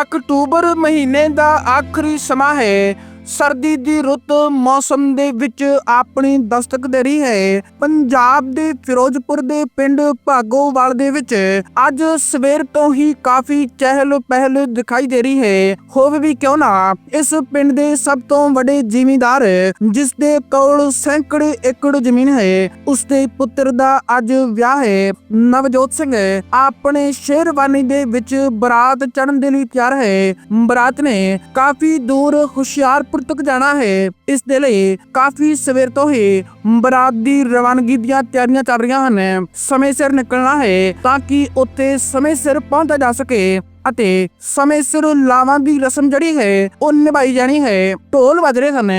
October ਮਹੀਨੇ ਦਾ ਆਖਰੀ ਸਮਾਂ ਹੈ। ਸਰਦੀ ਦੀ ਰੁੱਤ ਮੌਸਮ ਦੇ ਵਿੱਚ ਆਪਣੀ ਦਸਤਕ ਦੇ ਰਹੀ ਹੈ। ਪੰਜਾਬ ਦੇ ਫਿਰੋਜ਼ਪੁਰ ਦੇ ਪਿੰਡ ਭਾਗੋਵਾਲ ਦੇ ਵਿੱਚ ਅੱਜ ਸਵੇਰ ਤੋਂ ਹੀ ਕਾਫੀ ਚਹਿਲ ਪਹਿਲ ਦਿਖਾਈ ਦੇ ਰਹੀ ਹੈ। ਹੋਵੇ ਵੀ ਕਿਉਂ ਨਾ, ਇਸ ਪਿੰਡ ਦੇ ਸਭ ਤੋਂ ਵੱਡੇ ਜ਼ਿਮੀਂਦਾਰ, ਜਿਸ ਦੇ ਕੋਲ ਸੈਂਕੜੇ ਏਕੜ ਜ਼ਮੀਨ ਹੈ, ਉਸ ਦੇ ਪੁੱਤਰ ਦਾ ਅੱਜ ਵਿਆਹ ਹੈ। ਨਵਜੋਤ ਸਿੰਘ ਆਪਣੇ ਸ਼ੇਰਵਾਨੀ ਦੇ ਵਿੱਚ ਬਰਾਤ ਚੜਨ ਦੇ ਲਈ ਤਿਆਰ ਹੈ। ਬਰਾਤ ਨੇ ਕਾਫੀ ਦੂਰ ਹੁਸ਼ਿਆਰ ਹੁਸ਼ਿਆਰਪੁਰ ਤੱਕ ਜਾਣਾ ਹੈ ਇਸ ਦੇ ਲਈ ਕਾਫੀ ਸਵੇਰ ਤੋਂ ਹੀ ਬਰਾਤ ਦੀ ਰਵਾਨਗੀ ਦੀਆਂ ਤਿਆਰੀਆਂ ਚੱਲ ਰਹੀਆਂ ਹਨ ਸਮੇਂ ਸਿਰ ਨਿਕਲਣਾ ਹੈ ਤਾਂ ਕਿ ਉੱਥੇ ਸਮੇਂ ਸਿਰ ਪਹੁੰਚਿਆ ਜਾ ਸਕੇ ਅਤੇ ਸਮੇਂ ਸਿਰ ਲਾਵਾਂ ਦੀ ਰਸਮ ਜਿਹੜੀ ਹੈ, ਉਹ ਨਿਭਾਈ ਜਾਣੀ ਹੈ। ਢੋਲ ਵੱਜ ਰਹੇ ਸਨ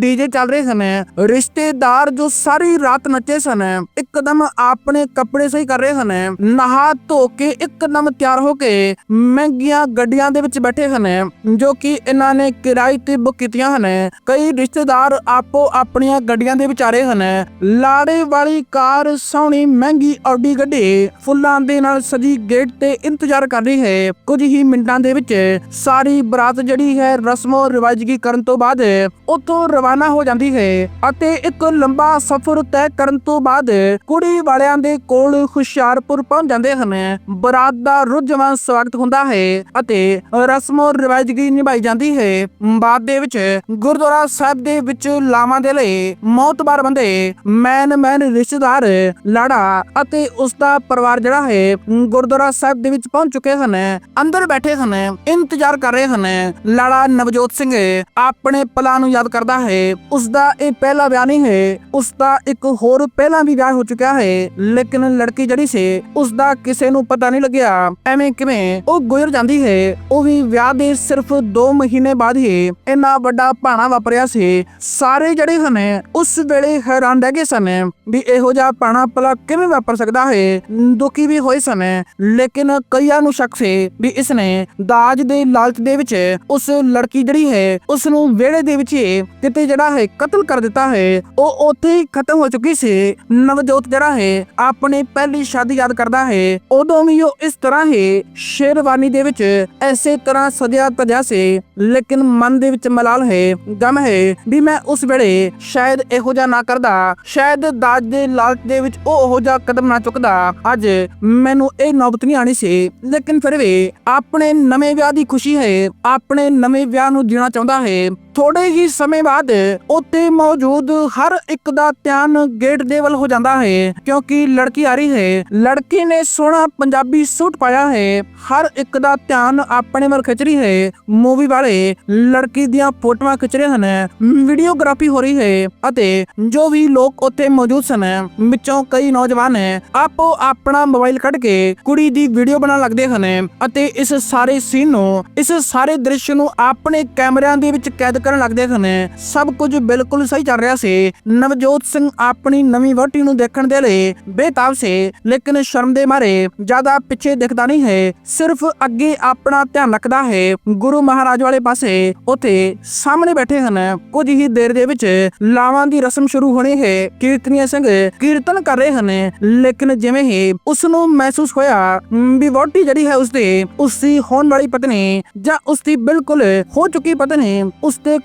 ਡੀਜੇ ਚੱਲ ਰਹੇ ਸਨ, ਰਿਸ਼ਤੇਦਾਰ ਜੋ ਸਾਰੀ ਰਾਤ ਨੱਚੇ ਸਨ, ਇੱਕਦਮ ਆਪਣੇ ਕੱਪੜੇ ਸਹੀ ਕਰ ਰਹੇ ਸਨ, ਨਹਾ ਧੋ ਕੇ ਇੱਕਦਮ ਤਿਆਰ ਹੋ ਕੇ ਮਹਿੰਗੀਆਂ ਗੱਡੀਆਂ ਦੇ ਵਿੱਚ ਬੈਠੇ ਹਨ ਜੋ ਕਿ ਇਹਨਾਂ ਨੇ ਕਿਰਾਏ ਤੇ ਬੁੱਕ ਕੀਤੀਆਂ ਹਨ। ਕਈ ਰਿਸ਼ਤੇਦਾਰ ਆਪੋ ਆਪਣੀਆਂ ਗੱਡੀਆਂ ਦੇ ਵਿੱਚ ਆ ਰਹੇ ਹਨ। ਲਾੜੇ ਵਾਲੀ ਕਾਰ ਸੋਹਣੀ ਮਹਿੰਗੀ ਆਡੀ ਗੱਡੀ ਫੁੱਲਾਂ ਦੇ ਨਾਲ ਸਜੀ ਗੇਟ ਤੇ ਇੰਤਜ਼ਾਰ ਕਰ ਰਹੀ ਹੈ। ਕੁਝ ਹੀ ਮਿੰਟਾਂ ਦੇ ਵਿੱਚ ਸਾਰੀ ਬਰਾਤ ਜਿਹੜੀ ਹੈ ਰਸਮੋ ਰਿਵਾਜਗੀ ਕਰਨ ਤੋਂ ਬਾਅਦ ਉੱਥੋਂ ਰਵਾਨਾ ਹੋ ਜਾਂਦੀ ਹੈ ਅਤੇ ਇੱਕ ਲੰਬਾ ਸਫ਼ਰ ਤੈਅ ਕਰਨ ਤੋਂ ਬਾਅਦ ਕੁੜੀ ਵਾਲਿਆਂ ਦੇ ਕੋਲ ਹੁਸ਼ਿਆਰਪੁਰ ਪਹੁੰਚ ਜਾਂਦੇ ਹਨ। ਬਰਾਤ ਦਾ ਰੁਝਵਾਨ ਸਵਾਗਤ ਹੁੰਦਾ ਹੈ ਅਤੇ ਰਸਮੋ ਰਿਵਾਜਗੀ ਨਿਭਾਈ ਜਾਂਦੀ ਹੈ। ਬਾਅਦ ਦੇ ਵਿੱਚ ਗੁਰਦੁਆਰਾ ਸਾਹਿਬ ਦੇ ਵਿੱਚ ਲਾਵਾਂ ਦੇ ਲਈ ਮੌਤਬਾਰ ਬੰਦੇ ਮੈਨ ਮੈਨ ਰਿਸ਼ਤੇਦਾਰ, ਲਾੜਾ ਅਤੇ ਉਸ ਦਾ ਪਰਿਵਾਰ ਜਿਹੜਾ ਹੈ ਗੁਰਦੁਆਰਾ ਸਾਹਿਬ ਦੇ ਵਿੱਚ ਪਹੁੰਚ ਚੁੱਕੇ ਹਨ। ਅੰਦਰ ਬੈਠੇ ਹਨ ਇੰਤਜ਼ਾਰ ਕਰ ਰਹੇ ਹਨ ਲਾੜਾ ਨਵਜੋਤ ਸਿੰਘ ਆਪਣੇ ਪਲਾਂ ਨੂੰ ਯਾਦ ਕਰਦਾ ਹੈ। ਉਸ ਦਾ ਇਹ ਪਹਿਲਾ ਵਿਆਹ ਨਹੀਂ ਹੈ। ਉਸ ਦਾ ਇੱਕ ਹੋਰ ਪਹਿਲਾਂ ਵੀ ਵਿਆਹ ਹੋ ਚੁੱਕਿਆ ਹੈ। ਲੇਕਿਨ ਲੜਕੀ ਜਿਹੜੀ ਸੀ ਉਸ ਦਾ ਕਿਸੇ ਨੂੰ ਪਤਾ ਨਹੀਂ ਲੱਗਿਆ। ਐਵੇਂ ਕਿਵੇਂ ਉਹ ਗੁਜ਼ਰ ਜਾਂਦੀ ਹੈ। ਉਹ ਵੀ ਵਿਆਹ ਦੇ ਸਿਰਫ 2 ਮਹੀਨੇ ਬਾਅਦ ਹੀ ਇੰਨਾ ਵੱਡਾ ਭਾਣਾ ਵਾਪਰਿਆ ਸੀ। ਸਾਰੇ ਜਿਹੜੇ ਹਨ ਉਸ ਵੇਲੇ ਹੈਰਾਨ ਰਹਿ ਗਏ ਸਨ ਵੀ ਇਹੋ ਜਿਹਾ ਭਾਣਾ ਭਲਾ ਕਿਵੇਂ ਵਾਪਰ ਸਕਦਾ ਹੈ। ਦੁਖੀ ਵੀ ਹੋਏ ਸਨ, ਲੇਕਿਨ ਕਈਆਂ ਨੂੰ ਸ਼ੱਕ ਸੀ ਵੀ ਇਸ ਨੇ ਦਾਜ ਦੇ ਲਾਲਚ ਦੇ ਵਿੱਚ ਉਸ ਲੜਕੀ ਜਿਹੜੀ ਹੈ ਉਸ ਨੂੰ ਵਿਹੜੇ ਦੇ ਵਿੱਚ ਕਿਤੇ ਜਿਹੜਾ ਹੈ ਕਤਲ ਕਰ ਦਿੱਤਾ ਹੈ। ਉਹ ਉੱਥੇ ਹੀ ਖਤਮ ਹੋ ਚੁੱਕੀ ਸੀ। ਨਵਜੋਤ ਜਿਹੜਾ ਹੈ, ਆਪਣੀ ਪਹਿਲੀ ਸ਼ਾਦੀ ਯਾਦ ਕਰਦਾ ਹੈ। ਉਦੋਂ ਵੀ ਉਹ ਇਸ ਤਰ੍ਹਾਂ ਹੀ ਸ਼ੇਰਵਾਨੀ ਦੇ ਵਿੱਚ ਐਸੇ ਤਰ੍ਹਾਂ ਸਜਿਆ ਤਜਿਆ ਸੀ। ਲੇਕਿਨ ਮਨ ਦੇ ਵਿੱਚ ਮਲਾਲ ਹੈ, ਗਮ ਹੈ ਵੀ ਮੈਂ ਉਸ ਵੇਲੇ ਸ਼ਾਇਦ ਇਹੋ ਜਿਹਾ ਨਾ ਕਰਦਾ। ਸ਼ਾਇਦ ਦਾਜ ਦੇ ਲਾਲਚ ਦੇ ਵਿੱਚ ਉਹ ਉਹੋ ਜਿਹਾ ਕਦਮ ਨਾ ਚੁੱਕਦਾ। ਅੱਜ ਮੈਨੂੰ ਇਹ ਨੌਬਤ ਨਹੀਂ ਆਣੀ ਸੀ। ਲੇਕਿਨ ਫਿਰ ਵੀ ਆਪਣੇ ਨਵੇਂ ਵਿਆਹ ਦੀ ਖੁਸ਼ੀ ਹੈ, ਆਪਣੇ ਨਵੇਂ ਵਿਆਹ ਨੂੰ ਜੀਣਾ ਚਾਹੁੰਦਾ ਹੈ। ਥੋੜੇ ਹੀ ਸਮੇਂ ਬਾਅਦ ਉੱਥੇ ਮੌਜੂਦ ਹਰ ਇੱਕ ਦਾ ਧਿਆਨ ਗੇਟ ਦੇ ਵੱਲ ਹੋ ਜਾਂਦਾ ਹੈ, ਕਿਉਂਕਿ ਲੜਕੀ ਆ ਰਹੀ ਹੈ। ਲੜਕੀ ਨੇ ਸੋਹਣਾ ਪੰਜਾਬੀ ਸੂਟ ਪਾਇਆ ਹੈ, ਹਰ ਇੱਕ ਦਾ ਧਿਆਨ ਆਪਣੇ ਵੱਲ ਖਿੱਚ ਰਹੀ ਹੈ। ਮੂਵੀ ਵਾਲੇ ਲੜਕੀ ਦੀਆਂ ਫੋਟੋਆਂ ਖਿੱਚ ਰਹੇ ਹਨ, ਵੀਡੀਓਗ੍ਰਾਫੀ ਹੋ ਰਹੀ ਹੈ ਅਤੇ ਜੋ ਵੀ ਲੋਕ ਉੱਥੇ ਮੌਜੂਦ ਸਨ, ਵਿੱਚੋਂ ਕਈ ਨੌਜਵਾਨ ਆਪੋ ਆਪਣਾ ਮੋਬਾਈਲ ਕੱਢ ਕੇ ਕੁੜੀ ਦੀ ਵੀਡੀਓ ਬਣਾਉਣ ਲੱਗਦੇ ਹਨ ਅਤੇ ਇਸ ਸਾਰੇ ਸੀਨ ਨੂੰ, ਇਸ ਸਾਰੇ ਦ੍ਰਿਸ਼ ਨੂੰ ਆਪਣੇ ਕੈਮਰਿਆਂ ਦੇ ਵਿੱਚ ਕੈਦ ਕਰਨ ਲੱਗਦੇ ਹਨ ਸਭ ਕੁਝ ਬਿਲਕੁਲ ਸਹੀ ਚੱਲ ਰਿਹਾ ਸੀ। ਨਵਜੋਤ ਸਿੰਘ ਆਪਣੀ ਨਵੀਂ ਵਹੁਟੀ ਨੂੰ ਦੇਖਣ ਦੇ ਲਈ ਬੇਤਾਬ ਸੀ, ਲੇਕਿਨ ਸ਼ਰਮ ਦੇ ਮਾਰੇ ਜ਼ਿਆਦਾ ਪਿੱਛੇ ਦਿਖਦਾ ਨਹੀਂ ਹੈ। ਸਿਰਫ ਅੱਗੇ ਆਪਣਾ ਧਿਆਨ ਰੱਖਦਾ ਹੈ। ਗੁਰੂ ਮਹਾਰਾਜ ਵਾਲੇ ਪਾਸੇ ਉਥੇ ਸਾਹਮਣੇ ਬੈਠੇ ਹਨ ਕੁਝ ਹੀ ਦੇਰ ਦੇ ਵਿੱਚ ਲਾਵਾਂ ਦੀ ਰਸਮ ਸ਼ੁਰੂ ਹੋਣੀ ਹੈ। ਕੀਰਤਨੀਆ ਸਿੰਘ ਕੀਰਤਨ ਕਰ ਰਹੇ ਹਨ ਲੇਕਿਨ ਜਿਵੇਂ ਹੀ ਉਸ ਨੂੰ ਮਹਿਸੂਸ ਹੋਇਆ ਵੀ ਵਹੁਟੀ ਜਿਹੜੀ ਹੈ ਉਸ ਦੀ ਉਸ ਦੀ ਹੋਣ ਵਾਲੀ ਪਤਨੀ ਜਾਂ ਉਸ ਦੀ ਬਿਲਕੁਲ ਹੋ ਚੁੱਕੀ ਪਤਨੀ ਉਸ ਦੇ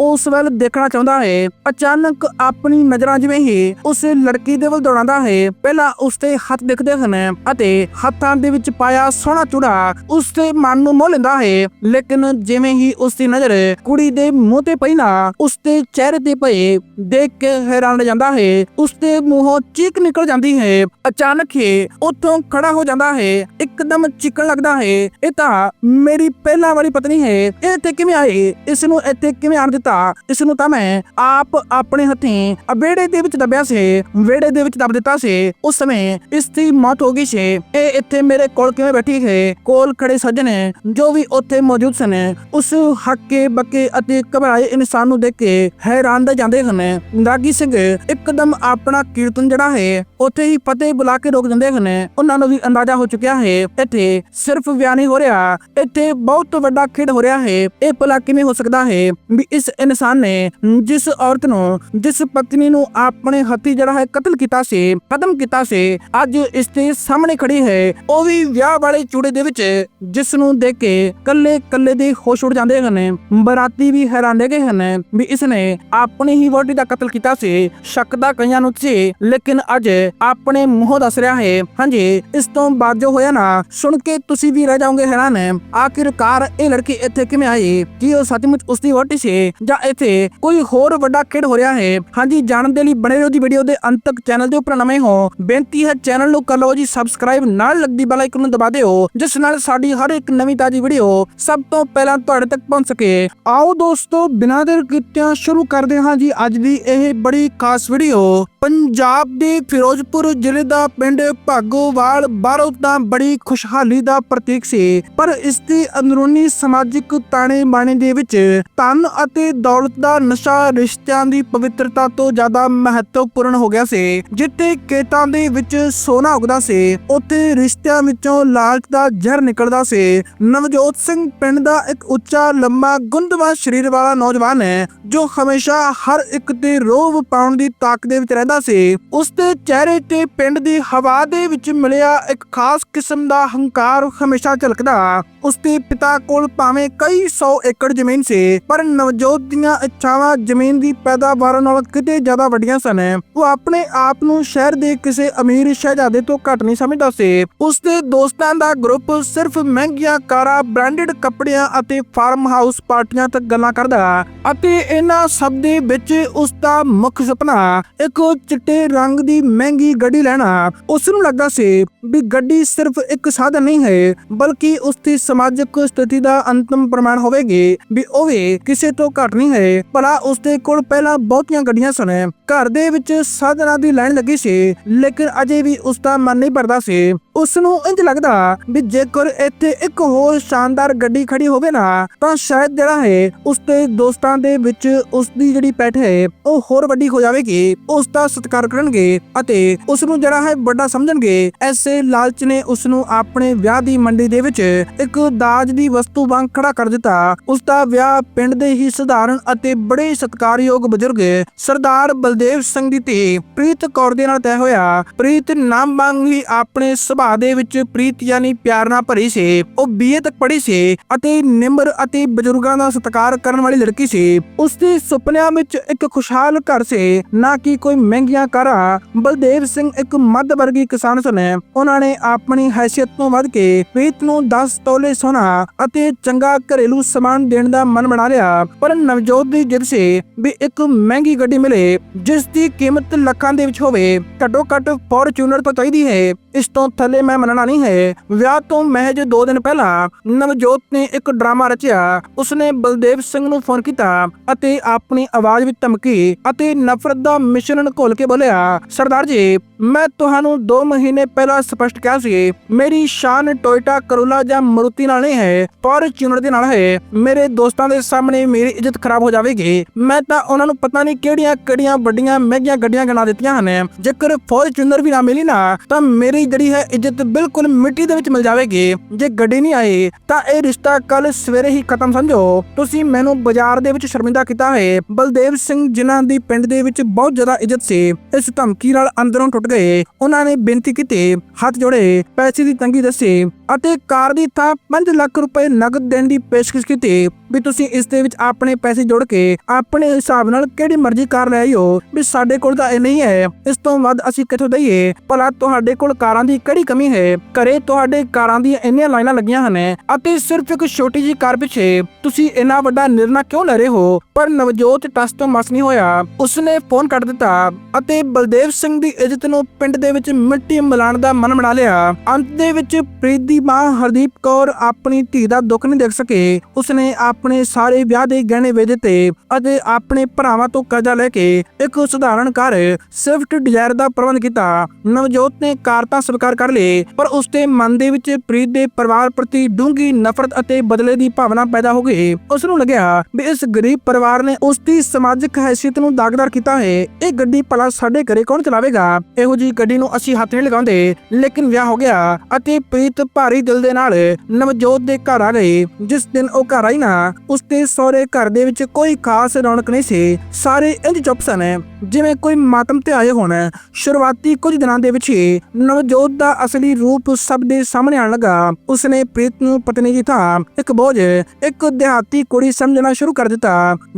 ਉਸ ਵੱਲ ਦੇਖਣਾ ਚਾਹੁੰਦਾ ਹੈ। ਅਚਾਨਕ ਆਪਣੀ ਨਜ਼ਰਾਂ ਜਿਵੇਂ ਹੀ ਉਸ ਲੜਕੀ ਦੇ ਵੱਲ ਦੌੜਾਉਂਦਾ ਹੈ, ਪਹਿਲਾਂ ਉਸ ਦੇ ਹੱਥ ਦਿਖਦੇ ਹਨ ਅਤੇ ਹੱਥਾਂ ਦੇ ਵਿੱਚ ਪਾਇਆ ਸੋਹਣਾ ਚੂੜਾ ਉਸ ਦੇ ਮਨ ਨੂੰ ਮੋਹ ਲੈਂਦਾ ਹੈ। ਲੇਕਿਨ ਜਿਵੇਂ ਹੀ ਉਸ ਦੀ ਨਜ਼ਰ ਕੁੜੀ ਦੇ ਮੂੰਹ ਤੇ ਪਈ ਨਾ ਉਸ ਦੇ ਚਿਹਰੇ ਤੇ ਪਏ ਦੇਖ ਕੇ ਹੈਰਾਨ ਰਹਿ ਜਾਂਦਾ ਹੈ। ਉਸ ਦੇ ਮੂੰਹੋਂ ਚੀਕ ਨਿਕਲ ਜਾਂਦੀ ਹੈ। ਅਚਾਨਕ ਹੀ ਉੱਥੋਂ ਖੜਾ ਹੋ ਜਾਂਦਾ ਹੈ। ਇੱਕਦਮ ਚੀਕਣ ਲੱਗਦਾ ਹੈ। ਇਹ ਤਾਂ ਮੇਰੀ ਪਹਿਲਾਂ ਵਾਲੀ ਪਤਨੀ ਹੈ। ਇਹ ਇੱਥੇ ਕਿਵੇਂ ਆਈ ਇਸ ਨੂੰ ਇੱਥੇ ਕਿਵੇਂ ਆਣ ਦਿੱਤਾ? ਇਸ ਨੂੰ ਤਾਂ ਮੈਂ ਆਪ ਆਪਣੇ ਹੱਥੀਂ ਆ ਦੇ ਵਿੱਚ ਦੱਬਿਆ ਸੀ। ਵਿਹੜੇ ਦੇ ਵਿੱਚ ਦੱਬ ਦਿੱਤਾ ਸੀ। ਉਸ ਸਮੇਂ ਇਸ ਦੀ ਮੌਤ ਹੋ ਗਈ ਸੀ। ਇਹ ਇੱਥੇ ਮੇਰੇ ਕੋਲ ਕਿਵੇਂ ਬੈਠੀ ਹੈ? ਕੋਲ ਖੜੇ ਸੱਜਣ ਜੋ ਵੀ ਉੱਥੇ ਮੌਜੂਦ ਸਨ, ਉਸ ਹੱਕੇ ਬੱਕੇ ਅਤੇ ਘਬਰਾਏ ਇਨਸਾਨ ਨੂੰ ਦੇਖ ਕੇ ਹੈਰਾਨ ਦੇ ਜਾਂਦੇ ਹਨ। ਦਾਗੀ ਸਿੰਘ ਇੱਕਦਮ ਆਪਣਾ ਕੀਰਤਨ ਜਿਹੜਾ ਹੈ, ਉੱਥੇ ਹੀ ਪਤੇ ਬੁਲਾ ਕੇ ਰੋਕ ਦਿੰਦੇ ਹਨ। ਉਹਨਾਂ ਨੂੰ ਵੀ ਅੰਦਾਜ਼ਾ ਹੋ ਚੁੱਕਿਆ ਹੈ, ਇੱਥੇ ਸਿਰਫ ਵਿਆਹ ਨਹੀਂ ਹੋ ਰਿਹਾ, ਇੱਥੇ ਬਹੁਤ ਵੱਡਾ ਖੇਡ ਹੋ ਰਿਹਾ ਹੈ। ਇਹ ਭਲਾ ਕਿਵੇਂ ਹੋ ਸਕਦਾ ਹੈ ਵੀ ਇਸ ਇਨਸਾਨ ਨੇ ਜਿਸ ਔਰਤ ਨੂੰ, ਜਿਸ ਪਤਨੀ ਨੂੰ ਆਪਣੇ ਹੱਥੀ ਜਿਹੜਾ ਹੈ ਕਤਲ ਕੀਤਾ ਸੀ ਕਦਮ ਕੀਤਾ ਸੀ, ਅੱਜ ਇਸ ਦੇ ਸਾਹਮਣੇ ਖੜੀ ਹੈ। ਉਹ ਵੀ ਵਿਆਹ ਵਾਲੇ ਚੂੜੇ ਦੇ ਵਿੱਚ, ਜਿਸ ਨੂੰ ਦੇਖ ਕੇ ਕੱਲੇ ਕੱਲੇ ਦੇ ਹੋਸ਼ ਉੱਡ ਜਾਂਦੇ ਹਨ। ਬਰਾਤੀ ਵੀ ਹੈਰਾਨ ਰਹਿ ਗਏ ਹਨ ਵੀ ਇਸ ਨੇ ਆਪਣੀ ਹੀ ਵੋਟੀ ਦਾ ਕਤਲ ਕੀਤਾ ਸੀ, ਸ਼ੱਕ ਦਾ ਕਈਆਂ ਨੂੰ ਸੀ, ਲੇਕਿਨ ਅੱਜ ਆਪਣੇ ਮੂੰਹ ਦੱਸ ਰਿਹਾ ਹੈ, ਹਾਂਜੀ, ਇਸ ਤੋਂ ਬਾਅਦ ਜੋ ਹੋਇਆ ਨਾ, ਸੁਣ ਕੇ ਤੁਸੀਂ ਵੀ ਰਹਿ ਜਾਓਗੇ ਹੈਰਾਨ ਆਖਿਰਕਾਰ ਇਹ ਲੜਕੀ ਇੱਥੇ ਕਿਵੇਂ ਆਈ? ਕੀ ਉਹ ਸੱਚਮੁੱਚ ਉਸ ਦੀ ਵੋਟੀ ਸੀ? ਜਾਂ ਇੱਥੇ ਕੋਈ ਹੋਰ ਵੱਡਾ ਖੇਡ ਹੋ ਰਿਹਾ ਹੈ? ਹਾਂਜੀ, ਜਾਣਨ ਦੇ ਲਈ ਬਣੇ ਰਹੋ ਜੀ ਵੀਡੀਓ ਦੇ ਅੰਤ ਤੱਕ ਚੈਨਲ ਦੇ ਉੱਪਰ ਨਵੇਂ ਹੋ। ਬੇਨਤੀ ਹੈ ਚੈਨਲ ਨੂੰ ਕਰ ਲਓ ਜੀ ਸਬਸਕ੍ਰਾਈਬ, ਨਾਲ ਲੱਗਦੀ ਬੈਲ ਆਈਕਨ ਨੂੰ ਦਬਾ ਦਿਓ, ਜਿਸ ਨਾਲ ਸਾਡੀ ਹਰ ਇੱਕ ਨਵੀਂ ਤਾਜੀ ਵੀਡੀਓ ਸਭ ਤੋਂ ਪਹਿਲਾਂ ਤੁਹਾਡੇ ਤੱਕ ਪਹੁੰਚ ਸਕੇ। ਆਓ ਦੋਸਤੋ, ਬਿਨਾਂ ਦੇਰ ਕੀਤਿਆਂ ਸ਼ੁਰੂ ਕਰਦੇ ਹਾਂ ਜੀ ਅੱਜ ਦੀ ਇਹ ਬੜੀ ਖਾਸ ਵੀਡੀਓ। ਪੰਜਾਬ ਦੇ ਫਿਰੋਜ਼ਪੁਰ ਜ਼ਿਲ੍ਹੇ ਦਾ ਪਿੰਡ ਭਾਗੋਵਾਲ, ਬਾਹਰੋਂ ਤਾਂ ਬੜੀ ਖੁਸ਼ਹਾਲ ਦਾ ਪ੍ਰਤੀਕ ਸੀ। ਪਰ ਇਸ ਦੀ ਅੰਦਰੂਨੀ ਸਮਾਜਿਕ ਤਾਣੇ ਬਾਣੇ ਦੇ ਵਿੱਚ ਧਨ ਅਤੇ ਦੌਲਤ ਦਾ ਨਸ਼ਾ ਰਿਸ਼ਤਿਆਂ ਦੀ ਪਵਿੱਤਰਤਾ ਤੋਂ ਜ਼ਿਆਦਾ ਮਹੱਤਵਪੂਰਨ ਹੋ ਗਿਆ ਸੀ। ਜਿੱਥੇ ਖੇਤਾਂ ਦੇ ਵਿੱਚ ਸੋਨਾ ਉਗਦਾ ਸੀ, ਉੱਥੇ ਰਿਸ਼ਤਿਆਂ ਵਿੱਚੋਂ ਲਾਲਚ ਦਾ ਜ਼ਹਿਰ ਨਿਕਲਦਾ ਸੀ। ਨਵਜੋਤ ਸਿੰਘ ਪਿੰਡ ਦਾ ਇੱਕ ਉੱਚਾ, ਲੰਮਾ, ਗੁੰਦਵਾ ਸਰੀਰ ਵਾਲਾ ਨੌਜਵਾਨ ਹੈ, ਜੋ ਹਮੇਸ਼ਾ ਹਰ ਇੱਕ ਤੇ ਰੋਬ ਪਾਉਣ ਦੀ ਤਾਕ ਦੇ ਵਿੱਚ ਰਹਿੰਦਾ ਸੀ। ਉਸ ਦੇ ਚਿਹਰੇ ਤੇ ਪਿੰਡ ਦੀ ਹਵਾ ਦੇ ਵਿੱਚ ਮਿਲਿਆ ਇੱਕ ਖਾਸ ਕਿਸਮ ਦਾ ਹੰਕਾਰ ਹਮੇਸ਼ਾ ਝਲਕਦਾ। ਉਸਦੇ ਪਿਤਾ ਕੋਲ ਭਾਵੇਂ ਕਈ 100 ਏਕੜ ਜ਼ਮੀਨ ਸੀ, ਪਰ ਨਵਜੋਤ ਦੀਆਂ ਇੱਛਾਵਾਂ ਜ਼ਮੀਨ ਦੀ ਪੈਦਾਵਾਰ ਨਾਲੋਂ ਕਿਤੇ ਜ਼ਿਆਦਾ ਵੱਡੀਆਂ ਸਨ। ਉਹ ਆਪਣੇ ਆਪ ਨੂੰ ਸ਼ਹਿਰ ਦੇ ਕਿਸੇ ਅਮੀਰ ਸ਼ਹਿਜ਼ਾਦੇ ਤੋਂ ਘੱਟ ਨਹੀਂ ਸਮਝਦਾ ਸੀ। ਉਸ ਦੋਸਤਾਂ ਦਾ ਗਰੁੱਪ ਸਿਰਫ ਮਹਿੰਗੀਆਂ ਕਾਰਾਂ, ਬ੍ਰਾਂਡਡ ਕੱਪੜਿਆਂ ਅਤੇ ਫਾਰਮ ਹਾਊਸ ਪਾਰਟੀਆਂ ਤੱਕ ਗੱਲਾਂ ਕਰਦਾ ਅਤੇ ਇਹਨਾਂ ਸਭ ਦੇ ਵਿੱਚ ਉਸ ਦਾ ਮੁੱਖ ਸੁਪਨਾ, ਇੱਕ ਚਿੱਟੇ ਰੰਗ ਦੀ ਮਹਿੰਗੀ ਗੱਡੀ ਲੈਣਾ। ਉਸ ਨੂੰ ਲੱਗਦਾ ਸੀ ਵੀ ਗੱਡੀ ਸਿਰਫ ਇੱਕ ਸਾਧਨ ਨਹੀਂ ਹੈ, ਬਲਕਿ ਉਸ ਦੀ ਸਮਾਜਿਕ ਸਥਿਤੀ ਦਾ ਅੰਤਮ ਪ੍ਰਮਾਣ ਹੋਵੇਗੀ ਵੀ ਉਹ ਵੀ ਕਿਸੇ ਤੋਂ ਘੱਟ ਨਹੀਂ ਹੈ। ਭਲਾ ਉਸ ਦੇ ਕੋਲ ਪਹਿਲਾਂ ਬਹੁਤੀਆਂ ਗੱਡੀਆਂ ਸਨ। ਘਰ ਦੇ ਵਿੱਚ ਸਾਧਨਾਂ ਦੀ ਲਾਈਨ ਲੱਗੀ ਸੀ, ਲੇਕਿਨ ਅਜੇ ਵੀ ਉਸ ਦਾ ਮਨ ਨਹੀਂ ਭਰਦਾ ਸੀ। ਉਸ ਨੂੰ ਇੰਜ ਲੱਗਦਾ ਵੀ ਜੇਕਰ ਇੱਥੇ ਇੱਕ ਹੋਰ ਸ਼ਾਨਦਾਰ ਗੱਡੀ ਖੜੀ ਹੋਵੇ ਨਾ, ਤਾਂ ਸ਼ਾਇਦ ਜਿਹੜਾ ਹੈ, ਉਸ ਦੇ ਦੋਸਤਾਂ ਦੇ ਵਿੱਚ ਉਸ ਦੀ ਜਿਹੜੀ ਪੈਠ ਹੈ, ਉਹ ਹੋਰ ਵੱਡੀ ਹੋ ਜਾਵੇਗੀ। ਉਸ ਦਾ ਸਤਿਕਾਰ ਕਰਨਗੇ ਅਤੇ ਉਸ ਨੂੰ ਜਿਹੜਾ ਹੈ ਵੱਡਾ ਸਮਝਣਗੇ। ਐਸੇ ਲਾਲਚ ਨੇ ਉਸ ਨੂੰ ਆਪਣੇ ਵਿਆਹ ਦੀ ਮੰਡੀ ਦੇ ਵਿੱਚ ਇੱਕ ਦਾਜ ਦੀ ਵਸਤੂ ਵਾਂਗ ਖੜਾ ਕਰ ਦਿੱਤਾ। ਉਸ ਦਾ ਵਿਆਹ ਪਿੰਡ ਦੇ ਹੀ ਸਧਾਰਨ ਅਤੇ ਬੜੇ ਸਤਿਕਾਰਯੋਗ ਬਜ਼ੁਰਗ ਸਰਦਾਰ ਬਲਦੇਵ ਸਿੰਘ ਦੀ ਧੀ ਪ੍ਰੀਤ ਕੌਰ ਦੇ ਨਾਲ ਤੈਅ ਹੋਇਆ। ਪ੍ਰੀਤ ਨਾਮ ਵਾਂਗ ਹੀ ਆਪਣੇ ਸੁਭਾਅ ਦੇ ਵਿੱਚ ਪ੍ਰੀਤ ਯਾਨੀ ਪਿਆਰ ਨਾਲ ਭਰੀ ਸੀ। ਉਹ ਬੀਏ ਤੱਕ ਪੜ੍ਹੀ ਸੀ ਅਤੇ ਨਿਮਰ ਅਤੇ ਬਜ਼ੁਰਗਾਂ ਦਾ ਸਤਿਕਾਰ ਕਰਨ ਵਾਲੀ ਲੜਕੀ ਸੀ। ਉਸ ਦੇ ਸੁਪਨਿਆਂ ਵਿੱਚ ਇੱਕ ਖੁਸ਼ਹਾਲ ਘਰ ਸੀ, ਨਾ ਕਿ ਕੋਈ ਮਹਿੰਗੀਆਂ ਕਾਰਾਂ। ਬਲਦੇਵ ਸਿੰਘ ਇੱਕ ਮੱਧ ਵਰਗੀ ਕਿਸਾਨ ਸਨ। ਉਹਨਾਂ ਨੇ ਆਪਣੀ ਹੈਸੀਅਤ ਤੋਂ ਵੱਧ ਕੇ ਪ੍ਰੀਤ ਨੂੰ 10 ਤੋਲੇ ਸੋਨਾ ਅਤੇ ਚੰਗਾ ਘਰੇਲੂ ਸਮਾਨ ਦੇਣ ਦਾ ਮਨ ਬਣਾ ਲਿਆ। ਪਰ ਨਵਜੋਤ ਦੀ ਜਿੱਦ ਸੀ ਵੀ ਇੱਕ ਮਹਿੰਗੀ ਗੱਡੀ ਮਿਲੇ, ਜਿਸ ਦੀ ਕੀਮਤ ਲੱਖਾਂ ਦੇ ਵਿੱਚ ਹੋਵੇ। ਘੱਟੋ ਘੱਟ ਫੋਰਚੂਨਰ ਤਾਂ ਚਾਹੀਦੀ ਹੈ। ਇਸ ਤੋਂ ਥੱਲੇ ਮੈਂ ਮੰਨਣਾ ਨਹੀਂ ਹੈ। ਵਿਆਹ ਤੋਂ ਮਹਿਜ 2 ਦਿਨ ਪਹਿਲਾਂ ਨਵਜੋਤ ਨੇ ਇੱਕ ਡਰਾਮਾ ਰਚਿਆ। ਉਸਨੇ ਬਲਦੇਵ ਸਿੰਘ ਨੂੰ ਫੋਨ ਕੀਤਾ ਅਤੇ ਆਪਣੀ ਆਵਾਜ਼ ਵਿੱਚ ਧਮਕੀ ਅਤੇ ਨਫ਼ਰਤ ਦਾ ਮਿਸ਼ਰਣ ਘੋਲ ਕੇ ਬੋਲਿਆ, ਸਰਦਾਰ ਜੀ, ਮੈਂ ਤੁਹਾਨੂੰ 2 ਮਹੀਨੇ ਪਹਿਲਾਂ ਸਪਸ਼ਟ ਕਿਹਾ ਸੀ, ਮੇਰੀ ਸ਼ਾਨ ਟੋਇਟਾ ਕਰੋਲਾ ਜਾਂ ਮਰੂਤੀ ਨਾਲ ਨਹੀਂ ਹੈ ਫੋਰਚੂਨਰ ਦੇ ਨਾਲ ਹੈ। ਮੇਰੇ ਦੋਸਤਾਂ ਦੇ ਸਾਹਮਣੇ ਮੇਰੀ ਇੱਜ਼ਤ ਖਰਾਬ ਹੋ ਜਾਵੇਗੀ। ਮੈਂ ਤਾਂ ਉਹਨਾਂ ਨੂੰ ਪਤਾ ਨਹੀਂ ਕਿਹੜੀਆਂ ਕਿਹੜੀਆਂ ਵੱਡੀਆਂ, ਮਹਿੰਗੀਆਂ ਗੱਡੀਆਂ ਗਣਾ ਦਿੱਤੀਆਂ ਹਨ। ਜੇਕਰ ਫੋਰਚੂਨਰ ਵੀ ਨਾ ਮਿਲੀ ਨਾ, ਤਾਂ ਮੇਰੀ ਜਿਹੜੀ ਹੈ ਇੱਜ਼ਤ ਬਿਲਕੁਲ ਮਿੱਟੀ ਦੇ ਵਿੱਚ ਮਿਲ ਜਾਵੇਗੀ। ਜੇ ਗੱਡੀ ਨਹੀਂ ਆਏ ਤਾਂ ਇਹ ਰਿਸ਼ਤਾ ਕੱਲ ਸਵੇਰੇ ਹੀ ਖਤਮ, ਸਮਝੋ। ਤੁਸੀਂ ਮੈਨੂੰ ਬਾਜ਼ਾਰ ਦੇ ਵਿੱਚ ਸ਼ਰਮਿੰਦਾ ਕੀਤਾ ਹੈ। ਬਲਦੇਵ ਸਿੰਘ ਜਿਨ੍ਹਾਂ ਦੀ ਪਿੰਡ ਦੇ ਵਿੱਚ ਬਹੁਤ ਜ਼ਿਆਦਾ ਇੱਜ਼ਤ ਸੀ, ਇਸ ਧਮਕੀ ਨਾਲ ਅੰਦਰੋਂ ਟੁੱਟ ਗਏ। ਉਹਨਾਂ ਨੇ ਬੇਨਤੀ ਕੀਤੀ, ਹੱਥ ਜੋੜੇ, ਪੈਸੇ ਦੀ ਤੰਗੀ ਦੱਸੀ ਅਤੇ ਕਾਰ ਦੀ ਥਾਂ 5 ਲੱਖ ਰੁਪਏ ਨਗਦ ਦੇਣ ਦੀ ਪੇਸ਼ਕਸ਼ ਕੀਤੀ ਵੀ ਤੁਸੀਂ ਇਸ ਦੇ ਵਿੱਚ ਆਪਣੇ ਪੈਸੇ ਜੋੜ ਕੇ ਆਪਣੇ ਹਿਸਾਬ ਨਾਲ ਕਿਹੜੀ ਮਰਜ਼ੀ ਕਾਰ ਲੈ ਆਇਓ ਵੀ ਸਾਡੇ ਕੋਲ ਤਾਂ ਇਹ ਨਹੀਂ ਹੈ। ਇਸ ਤੋਂ ਵੱਧ ਅਸੀਂ ਕਿੱਥੋਂ ਦਈਏ? ਭਲਾ ਤੁਹਾਡੇ ਕੋਲ ਕਾਰਾਂ ਦੀ ਕਿਹੜੀ ਕਮੀ ਹੈ? ਘਰੇ ਤੁਹਾਡੇ ਕਾਰਾਂ ਦੀਆਂ ਇੰਨੀਆਂ ਲਾਈਨਾਂ ਲੱਗੀਆਂ ਹਨ ਅਤੇ ਸਿਰਫ ਇੱਕ ਛੋਟੀ ਜਿਹੀ ਕਾਰ ਪਿੱਛੇ ਤੁਸੀਂ ਇੰਨਾ ਵੱਡਾ ਨਿਰਣਾ ਕਿਉਂ ਲੈ ਰਹੇ ਹੋ? ਪਰ ਨਵਜੋਤ ਟਸ ਤੋਂ ਮਸ ਨਹੀਂ ਹੋਇਆ। ਉਸਨੇ ਫੋਨ ਕੱਟ ਦਿੱਤਾ ਅਤੇ ਬਲਦੇਵ ਸਿੰਘ ਦੀ ਇੱਜ਼ਤ ਨੂੰ ਪਿੰਡ ਦੇ ਵਿੱਚ ਮਿੱਟੀ ਮਿਲਾਉਣ ਦਾ ਮਨ ਬਣਾ ਲਿਆ। ਅੰਤ ਦੇ ਵਿੱਚ ਪ੍ਰੀਤ ਦੀ ਮਾਂ ਹਰਦੀਪ ਕੌਰ ਆਪਣੀ ਧੀ ਦਾ ਦੁੱਖ ਨਹੀਂ ਦੇਖ ਸਕੇ। ਉਸਨੇ ਆਪਣੇ ਸਾਰੇ ਵਿਆਹ ਦੇ ਗਹਿਣੇ ਵੇਚ ਦਿੱਤੇ ਅਤੇ ਆਪਣੇ ਭਰਾਵਾਂ ਤੋਂ ਕਰਜ਼ਾ ਲੈ ਕੇ ਇੱਕ ਸਧਾਰਨ ਕਾਰ ਸਵਿਫਟ ਡਿਜ਼ਾਇਰ ਦਾ ਪ੍ਰਬੰਧ ਕੀਤਾ। ਨਵਜੋਤ ਨੇ ਕਾਰ ਤਾਂ ਤਾਂ ਸਵੀਕਾਰ ਕਰ ਲਏ, ਪਰ ਉਸ ਦੇ ਮਨ ਦੇ ਵਿੱਚ ਪ੍ਰੀਤ ਦੇ ਪਰਿਵਾਰ ਪ੍ਰਤੀ ਡੂੰਘੀ ਨਫ਼ਰਤ ਅਤੇ ਬਦਲੇ ਦੀ ਭਾਵਨਾ ਪੈਦਾ ਹੋ ਗਈ। ਉਸ ਨੂੰ ਲੱਗਿਆ ਵੀ ਇਸ ਗਰੀਬ ਪਰਿਵਾਰ ਨੇ ਉਸ ਦੀ ਸਮਾਜਿਕ ਹੈਸੀਅਤ ਨੂੰ ਦਾਗਦਾਰ ਕੀਤਾ ਹੈ। ਇਹ ਗੱਡੀ ਭਲਾ ਸਾਡੇ ਘਰੇ ਕੌਣ ਚਲਾਵੇਗਾ? ਇਹੋ ਜੀ ਗੱਡੀ ਨੂੰ ਅਸੀਂ ਹੱਥ ਨਹੀਂ ਲਗਾਉਂਦੇ। ਲੇਕਿਨ ਵਿਆਹ ਹੋ ਗਿਆ ਅਤੇ ਪ੍ਰੀਤ ਭਾਰੀ ਦਿਲ ਦੇ ਨਾਲ ਨਵਜੋਤ ਦੇ ਘਰ ਆ ਗਈ। ਜਿਸ ਦਿਨ ਉਹ ਘਰ ਆਈ ਨਾ, ਉਸ ਦੇ ਸਹੁਰੇ ਘਰ ਦੇ ਵਿੱਚ ਕੋਈ ਖਾਸ ਰੌਣਕ ਨਹੀਂ ਸੀ। ਸਾਰੇ ਇੰਜ ਚੁੱਪ ਸਨ, ਜਿਵੇਂ ਕੋਈ ਮਾਤਮ ਤੇ ਆਏ ਹੋਣ। ਸ਼ੁਰੂਆਤੀ ਕੁਝ ਦਿਨਾਂ ਦੇ ਵਿੱਚ ਹੀ ਨਵਜੋਤ ਦਾ ਅਸਲੀ ਰੂਪ ਸਭ ਦੇ ਸਾਹਮਣੇ ਆਉਣ ਲੱਗਾ, ਉਸਨੇ ਪ੍ਰੀਤ ਨੂੰ ਪਤਨੀ ਦੀ ਥਾਂ, ਇੱਕ ਬੋਝ, ਇੱਕ ਦਿਹਾਤੀ ਕੁੜੀ ਸਮਝਣਾ ਸ਼ੁਰੂ ਕਰ ਦਿੱਤਾ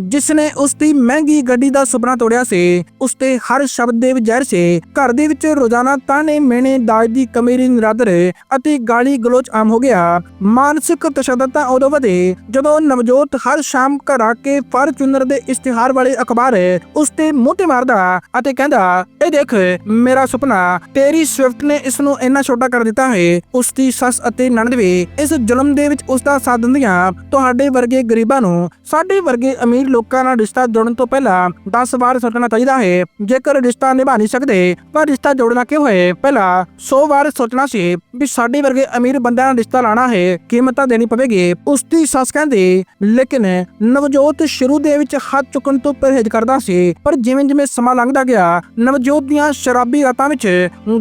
ਜਿਸ ਨੇ ਉਸ ਦੀ ਮਹਿੰਗੀ ਗੱਡੀ ਦਾ ਸੁਪਨਾ ਤੋੜਿਆ ਸੀ। ਉਸ ਤੇ ਹਰ ਸ਼ਬਦ ਦੇ ਵਿੱਚ ਸੀ, ਘਰ ਦੇ ਵਿੱਚ ਰੋਜ਼ਾਨਾ ਤਾਨੇ ਮੇਣੇ ਦਾਜ ਦੀ ਕਮੀ ਦੀ ਨਿਰਾਦਰ ਅਤੇ ਗਾਲੀ ਗਲੋਚ ਆਮ ਹੋ ਗਿਆ। ਮਾਨਸਿਕ ਤਸ਼ੱਦਦ ਤਾਂ ਉਦੋਂ ਵਧੇ, ਜਦੋਂ ਨਵਜੋਤ ਹਰ ਸ਼ਾਮ ਘਰ ਆ ਕੇ ਫਾਰਚੂਨਰ ਦੇ ਇਸ਼ਤਿਹਾਰ ਵਾਲੇ ਅਖਬਾਰ ਉਸ ਤੇ ਮੂੰਹ ਮਾਰਦਾ ਅਤੇ ਕਹਿੰਦਾ, ਇਹ ਦੇਖ ਮੇਰਾ ਸੁਪਨਾ, ਤੇਰੀ ਸਵਿਫਟ ਨੇ ਇਸ ਨੂੰ ਇੰਨਾ ਛੋਟਾ ਕਰ ਦਿੱਤਾ ਹੈ ਉਸ ਦੀ ਸੱਸ ਅਤੇ ਨਣਦ ਵੀ ਇਸ ਜ਼ੁਲਮ ਦੇ ਵਿੱਚ ਉਸ ਦਾ ਸਾਥ ਦਿੰਦੀਆਂ ਤੁਹਾਡੇ ਵਰਗੇ ਗਰੀਬਾਂ ਨੂੰ, ਸਾਡੇ ਵਰਗੇ ਅਮੀਰ ਲੋਕਾਂ ਨਾਲ ਰਿਸ਼ਤਾ ਜੋੜਨ ਤੋਂ ਪਹਿਲਾਂ 10 ਵਾਰ ਸੋਚਣਾ ਚਾਹੀਦਾ ਹੈ। ਜੇਕਰ ਰਿਸ਼ਤਾ ਨਿਭਾ ਨਹੀਂ ਸਕਦੇ, ਤਾਂ ਰਿਸ਼ਤਾ ਜੋੜਨਾ ਕਿਉਂ ਹੈ? ਪਹਿਲਾਂ 100 ਵਾਰ ਸੋਚਣਾ ਸੀ ਵੀ ਸਾਡੇ ਵਰਗੇ ਅਮੀਰ ਬੰਦਿਆਂ ਨਾਲ ਰਿਸ਼ਤਾ ਲਾਣਾ ਹੈ, ਕੀਮਤਾਂ ਦੇਣੀ ਪਵੇਗੀ। ਉਸ ਦੀ ਸੱਸ ਕਹਿੰਦੀ, ਲੇਕਿਨ ਨਵਜੋਤ ਸ਼ੁਰੂ ਦੇ ਵਿੱਚ ਹੱਥ ਚੁੱਕਣ ਤੋਂ ਪਰਹੇਜ਼ ਕਰਦਾ ਸੀ, ਪਰ ਜਿਵੇਂ ਜਿਵੇਂ ਸਮਾਂ ਲੰਘਦਾ ਗਿਆ, ਨਵਜੋਤ ਦੀਆਂ ਸ਼ਰਾਬੀ ਰਾਤਾਂ ਵਿੱਚ